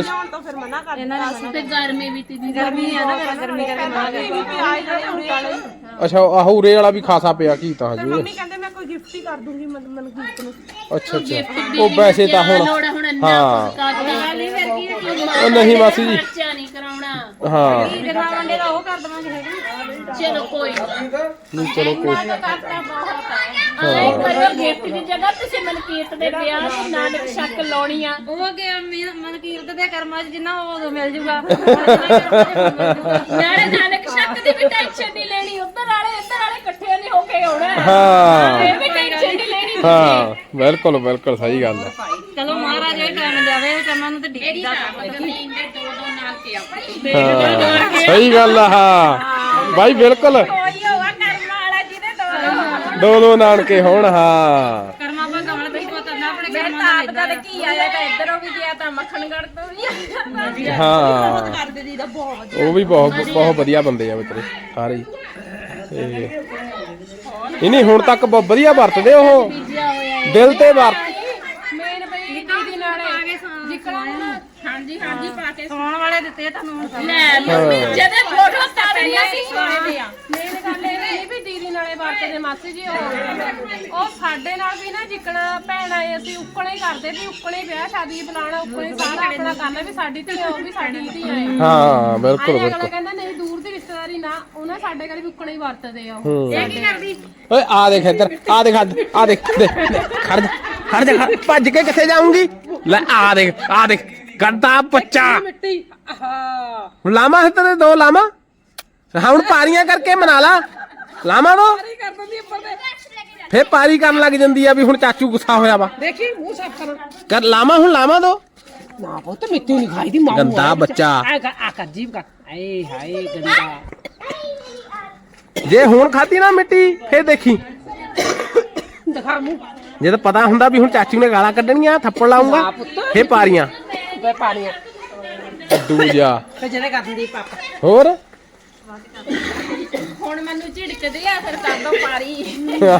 ਇਹਨਾਂ ਨੇ ਮਨਾ ਤੇ ਗਰਮੀ ਵੀ ਤੀ ਗਰਮੀ ਆ ਨਾ ਫਿਰ ਗਰਮੀ ਕਰਕੇ ਮਨਾ ਕਰ ਅੱਛਾ ਆਹ ਉਰੇ ਵਾਲਾ ਵੀ ਖਾਸਾ ਪਿਆ ਕੀ ਤਾਂ ਹਜੇ। ਮੰਮੀ ਕਹਿੰਦੇ ਮੈਂ ਕੋਈ ਗਿਫਟ ਹੀ ਕਰ ਦੂੰਗੀ ਮਨ ਮਨਕੀਰਤ ਨੂੰ। ਅੱਛਾ ਅੱਛਾ। ਉਹ ਵੈਸੇ ਤਾਂ ਹੁਣ ਲੋੜ ਹੁਣ ਇੰਨਾ ਹਾਂ। ਉਹ ਨਹੀਂ ਮਾਸੀ ਜੀ। ਖਰਚਾ ਨਹੀਂ ਕਰਾਉਣਾ। ਹਾਂ। ਜਿੰਨਾ ਵੰਡੇ ਦਾ ਉਹ ਕਰ ਦਵਾਂਗੇ ਹੈਗੀ ਚਲੋ ਕੋਈ ਨੀ। ਨਹੀਂ ਚਲੋ ਕੋਈ ਆਏ ਕਰਿਓ ਗਿਫਟ ਦੀ ਜਗ੍ਹਾ ਤੁਸੀਂ ਮਨਕੀਰਤ ਦੇ ਵਿਆਹ ਤੇ ਨਾਨਕ ਸ਼ੱਕ ਲਾਉਣੀ ਆ। ਉਹ ਕਿ ਮਨਕੀਰਤ ਦੇ ਕਰਮਾਂ 'ਚ ਜਿੰਨਾ ਉਹ ਉਦੋਂ ਮਿਲ ਜੂਗਾ। ਨਾਲੇ ਨਾਨਕ ਸ਼ੱਕ ਦੀ ਵੀ ਟੈਨਸ਼ਨ ਨਹੀਂ ਲੈਣੀ। ਉੱਧਰ ਵਾਲੇ ਇੱਧਰ ਵਾਲੇ ਇਕੱਠੇ ਨਹੀਂ ਹੋ ਕੇ ਆਉਣਾ। ਹਾਂ। ਇਹ ਵੀ ਟੈਨਸ਼ਨ ਨਹੀਂ ਲੈਣੀ ਹਾਂ ਬਿਲਕੁਲ ਬਿਲਕੁਲ ਸਹੀ ਗੱਲ ਹੈ ਚਲੋ ਮਹਾਰਾਜ ਇਹ ਟਾਈਮ ਲਿਆਵੇ ਉਹ ਕੰਮਾਂ ਨੂੰ ਤੇ ਡਿੱਗਦਾ ਹਾਂ ਸਹੀ ਗੱਲ ਆ ਹਾਂ। ਬਾਈ ਬਿਲਕੁਲ। ਕੋਈ ਹੋਵਾ ਕਰਮ ਵਾਲਾ ਜਿਹਦੇ ਦੋ ਦੋ ਦੋ ਨਾਨਕੇ ਹੋਣ ਹਾਂ। ਤਾਂ ਵੀ ਹਾਂ ਕਰਦੇ ਦੀ ਦਾ ਬਹੁਤ ਉਹ ਵੀ ਬਹੁਤ ਬਹੁਤ ਵਧੀਆ ਬੰਦੇ ਆ ਮਿੱਤਰੇ ਸਾਰੇ ਹੀ। ਤੇ ਇਹ ਨਹੀਂ ਹੁਣ ਤੱਕ ਬਹੁਤ ਵਧੀਆ ਵਰਤਦੇ ਉਹ। ਦਿਲ ਤੇ ਵਰਤ ਮੇਨ ਬਈ ਦੀਦੀ ਨਾਲੇ ਜਿਕਣਾ ਨਾ ਹਾਂਜੀ ਹਾਂਜੀ ਪਾ ਕੇ ਸੌਣ ਵਾਲੇ ਦਿੱਤੇ ਤੁਹਾਨੂੰ। ਹੁਣ ਸਭ ਲੈ ਮੰਮੀ ਜਦੋਂ ਫੋਟੋ ਤਾਰਨੀਆਂ ਸੀ ਸੋਏ ਆ ਮੇਨ ਗੱਲ ਇਹ ਨਹੀਂ ਵੀ ਦੀਦੀ ਨਾਲੇ ਵਰਤਦੇ ਮਾਸੀ ਜੀ ਉਹ ਉਹ ਸਾਡੇ ਨਾਲ ਵੀ ਨਾ ਜਿਕਣਾ ਭੈਣ ਆਏ ਅਸੀਂ ਉੱਕਣੇ ਹੀ ਕਰਦੇ ਵੀ ਉੱਕਣੇ ਹੀ ਵਿਆਹ ਸ਼ਾਦੀ ਬੁਲਾਣਾ ਉੱਕਣੇ ਹੀ ਸਾਰਾ ਆਪਣਾ ਕਰਨਾ ਵੀ ਸਾਡੀ ਧੀ ਉਹ ਵੀ ਸਾਡੀ ਧੀ ਆਏ ਹਾਂ ਬਿਲਕੁਲ ਆਏ ਅਗਲਾ ਬਿਲਕੁਲ। ਕਹਿੰਦਾ ਨਹੀਂ ਦੂਰ ਦੀ ਰਿਸ਼ਤੇਦਾਰੀ ਨਾ ਉਹਨਾਂ ਸਾਡੇ ਘਰ ਵੀ ਉੱਕਣੇ ਹੀ ਵਰਤਦੇ ਆ ਉਹ। ਇਹ ਕੀ ਕਰਦੀ? ਓਏ ਆ ਦੇਖ ਇੱਧਰ ਆ ਦੇਖ ਆ ਦੇਖ ਖੜ ਜਾ ਖੜ ਜਾ ਖੜ- ਭੱਜ ਕੇ ਕਿੱਥੇ ਜਾਊਂਗੀ? ਲੈ ਆ ਦੇਖ ਆ ਦੇਖ। ਗੰਦਾ ਬੱਚਾ। ਮਿੱਟੀ ਆਹਾ। ਹੁਣ ਲਾਮਾ ਹੈ ਤੇਰੇ ਦੋ ਲਾਮਾ? ਹਾਂ ਹੁਣ ਪਾਰੀਆਂ ਕਰਕੇ ਮਨਾ ਲਾ। ਲਾਮਾ ਦੋ। ਕਰ ਦਿੰਦੀ ਉੱਪਰ ਤੇ। ਫੇਰ ਪਾਰੀ ਕਰਨ ਲੱਗ ਜਾਂਦੀ ਆ ਵੀ ਹੁਣ ਚਾਚੂ ਗੁੱਸਾ ਹੋਇਆ ਵਾ। ਦੇਖੀ ਮੂੰਹ ਸਾਫ਼ ਕਰਾਂ। ਕਰ ਲਾਮਾ ਹੁਣ ਲਾਮਾ ਦੋ। ਨਾ ਪੁੱਤ ਮਿੱਟੀ ਨਹੀਂ ਖਾਈ ਦੀ ਮਾਂ ਗੰਦਾ ਬੱਚਾ। ਆ ਕਰ ਆ ਕਰ ਜੀਵ ਕਰ। ਆਏ ਹਾਏ ਗੰਦਾ। ਜੇ ਹੁਣ ਖਾਧੀ ਨਾ ਮਿੱਟੀ ਫੇਰ ਦੇਖੀ। ਦਿਖਾ ਮੂੰਹ। ਜੇ ਤਾਂ ਪਤਾ ਹੁੰਦਾ ਵੀ ਹੁਣ ਚਾਚੂ ਨੇ ਗਾਲਾਂ ਕੱਢਣੀਆਂ ਥੱਪੜ ਲਾਉਂਗਾ ਫੇਰ ਪਾਰੀਆਂ। ਵੇ ਪਾਣੀਆਂ ਅੱਡੂ ਜਾ ਤੇ ਜਿਹੜੇ ਕਰ ਦਿੰਦੀ ਪਾਪਾ। ਹੋਰ? ਹੁਣ ਮੈਨੂੰ ਝਿੜਕਦੇ ਆ ਫਿਰ ਕਰ ਦੋ ਪਾਰੀ।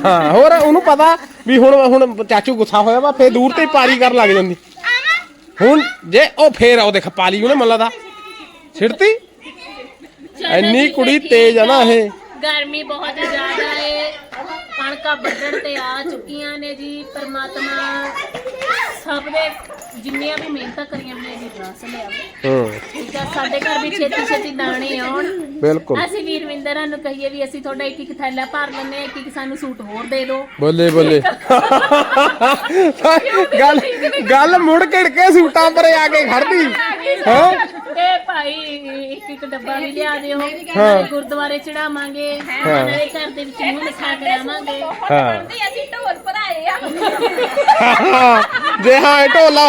ਹਾਂ, ਹੋਰ ਉਹਨੂੰ ਪਤਾ ਵੀ ਹੁਣ ਹੁਣ ਚਾਚੂ ਗੁੱਸਾ ਹੋਇਆ ਵਾ ਫੇਰ ਦੂਰ ਤੇ ਹੀ ਪਾਰੀ ਕਰਨ ਲੱਗ ਜਾਂਦੀ। ਹੁਣ ਜੇ ਉਹ ਫੇਰ ਆਉ ਦੇਖ ਪਾਲੀ ਉਹਨੇ ਮੱਲਾ ਦਾ। ਛਿੜਤੀ? ਇੰਨੀ ਕੁੜੀ ਤੇਜ਼ ਆ ਨਾ ਇਹ। ਗਰਮੀ ਬਹੁਤ ਜ਼ਿਆਦਾ ਏ। ਕਣਕਾਂ ਵੱਢਣ ਤੇ ਆ ਚੁੱਕੀਆਂ ਨੇ ਜੀ ਪਰਮਾਤਮਾ ਸਭ ਦੇ ਜਿੰਨੀਆਂ ਵੀ ਮਿਹਨਤਾਂ ਕਰੀਆਂ ਨੇ ਜੀ ਰਸ ਲਿਆਵੇ ਹੂੰ। ਠੀਕ ਆ ਸਾਡੇ ਘਰ ਵੀ ਛੇਤੀ ਛੇਤੀ ਦਾਣੇ ਆਉਣ। ਬਿਲਕੁਲ। ਅਸੀਂ ਵੀਰਵਿੰਦਰਾਂ ਨੂੰ ਕਹੀਏ ਵੀ ਅਸੀਂ ਤੁਹਾਡਾ ਇੱਕ ਇੱਕ ਥੈਲਾ ਭਰ ਲੈਨੇ ਇੱਕ ਇੱਕ ਸਾਨੂੰ ਸੂਟ ਹੋਰ ਦੇ ਦਿਓ। ਬੱਲੇ ਬੱਲੇ। ਗੱਲ ਗੱਲ ਮੁੜ ਘੜ ਕੇ ਸੂਟਾਂ ਪਰੇ ਆ ਕੇ ਖੜਦੀ। ਹੈ। ਤੇ ਭਾਈ ਇੱਕ ਇੱਕ ਡੱਬਾ ਵੀ ਲਿਆ ਦਿਓ। ਨਾਲੇ ਗੁਰਦੁਆਰੇ ਚੜਾਵਾਂਗੇ। ਨਾਲੇ ਘਰ ਦੇ ਵਿੱਚ ਮੂੰਹ ਲਸਾ ਕਰਾਵਾਂਗੇ। ਹਾਂ ਅਸੀਂ ਢੋਲ ਭਰਾਏ ਆ। ਜੇ ਹਾਂ ਢੋਲਾ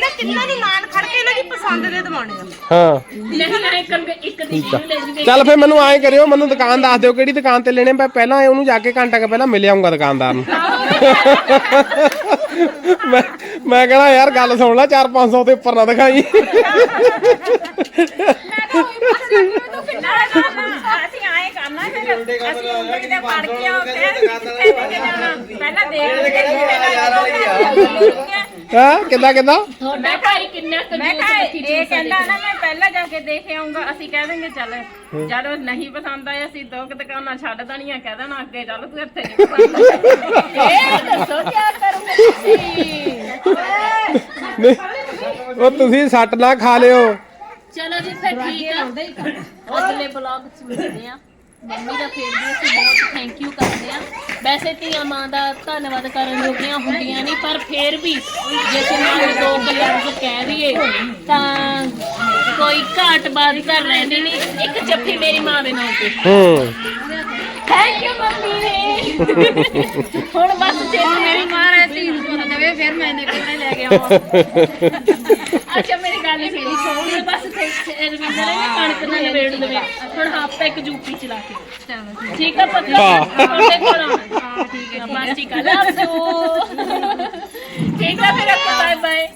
ਇਹਨਾਂ ਤਿੰਨਾਂ ਨੂੰ ਨਾਲ ਖੜ ਕੇ ਇਹਨਾਂ ਦੀ ਪਸੰਦ ਦੇ ਦਿਵਾਉਣੇ ਆ। ਹਾਂ। ਨਹੀਂ ਨਹੀਂ ਕਰਨਗੇ ਇੱਕ ਦੀ ਨੂੰ ਲੈ ਜੂਗੇ। ਚੱਲ ਫੇ ਮੈਨੂੰ ਐਂ ਕਰਿਓ ਮੈਨੂੰ ਦੁਕਾਨ ਦੱਸ ਦਿਓ ਕਿਹੜੀ ਦੁਕਾਨ ਤੇ ਲੈਣੇ ਮੈਂ ਪਹਿਲਾਂ ਉਹਨੂੰ ਜਾ ਕੇ ਘੰਟਾ ਕੁ ਪਹਿਲਾਂ ਮਿਲ ਆਉਂਗਾ ਦੁਕਾਨਦਾਰ ਨੂੰ। ਮੈਂ ਮੈਂ ਕਹਣਾ ਯਾਰ ਗੱਲ ਸੁਣ ਲੈ 4-500 ਦੇ ਉੱਪਰ ਨਾ ਦਿਖਾਈ। ਤੇ ਹਾਂ? ਕਿੱਦਾਂ ਕਿੱਦਾਂ? ਤੁਹਾਡਾ ਭਾਈ ਕਿੰਨਾ ਮੈਂ ਕੰਜੂਸ ਕਿਹਾ ਰੱਖੀ ਇਹ ਕਹਿੰਦਾ ਨਾ ਮੈਂ ਪਹਿਲਾਂ ਜਾ ਕੇ ਦੇਖ ਆਉਂਗਾ ਅਸੀਂ ਕਹਿ ਦੇਂਗੇ ਚੱਲ ਜਦ ਉਹ ਨਹੀਂ ਪਸੰਦ ਆਇਆ ਅਸੀਂ ਦੋ ਕੁ ਦੁਕਾਨਾਂ ਛੱਡ ਦੇਣੀਆਂ ਕਹਿ ਦੇਣਾ ਅੱਗੇ ਚੱਲ ਤੂੰ ਇੱਥੇ ਨਹੀਂ ਪਸੰਦ ਇਹ ਦੱਸੋ ਕੀ ਕਰੋਗੇ ਤੁਸੀਂ? ਨਹੀਂ ਉਹ ਤੁਸੀਂ ਸੱਟ ਨਾ ਖਾ ਲਿਓ। ਚਲੋ ਜੀ ਫਿਰ ਠੀਕ ਆ। ਅਗਲੇ ਬਲੌਗ ਚ ਮਿਲਦੇ ਆ ਮੰਮੀ ਦਾ ਫੇਰ ਵੀ ਅਸੀਂ ਬਹੁਤ ਥੈਂਕ ਯੂ ਕਰਦੇ ਆ ਵੈਸੇ ਧੀਆਂ ਮਾਂ ਦਾ ਧੰਨਵਾਦ ਕਰਨ ਜੋਗੀਆਂ ਹੁੰਦੀਆਂ ਨਹੀਂ ਪਰ ਫੇਰ ਵੀ ਜੇ ਅਸੀਂ ਦੋ ਗੱਲਾਂ ਕਹਿ ਦਈਏ, ਤਾਂ ਕੋਈ ਘਾਟ ਬਾਤ ਕਰ ਰਹਿੰਦੀ ਨਹੀਂ। ਇੱਕ ਜੱਫੀ ਮੇਰੀ ਮਾਂ ਦੇ ਨਾਂ ਤੇ। ਹੂੰ। ਥੈਂਕ ਯੂ ਮੰਮੀ ਹੁਣ ਬਸ ਚੇਤੇ ਮੇਰੀ ਮਾਂ ਹੈ ਤੀਨ ਸੋ ਦਵੇ ਫਿਰ ਮੈਂ ਇਹਨੇ ਕੋਲੇ ਲੈ ਗਿਆ ਅੱਛਾ ਮੇਰੀ ਗੱਲ ਸੁਣੀ। ਸੋਹਣੀ ਬਸ ਰਵਿੰਦਰ ਨੇ ਕਣਕ ਨਾਲ ਲਵੇੜ ਦੇਵੇ ਹੁਣ ਹਾਫ ਪੈਕ ਜੂਪੀ ਚਲਾ ਕੇ। ਠੀਕ ਆ ਪਤਲਾ ਤੁਹਾਡੇ ਠੀਕ ਹੈ ਬਸ ਠੀਕ ਆ ਲਵ ਯੂ ਠੀਕ ਆ ਫਿਰ ਬਾਏ ਬਾਏ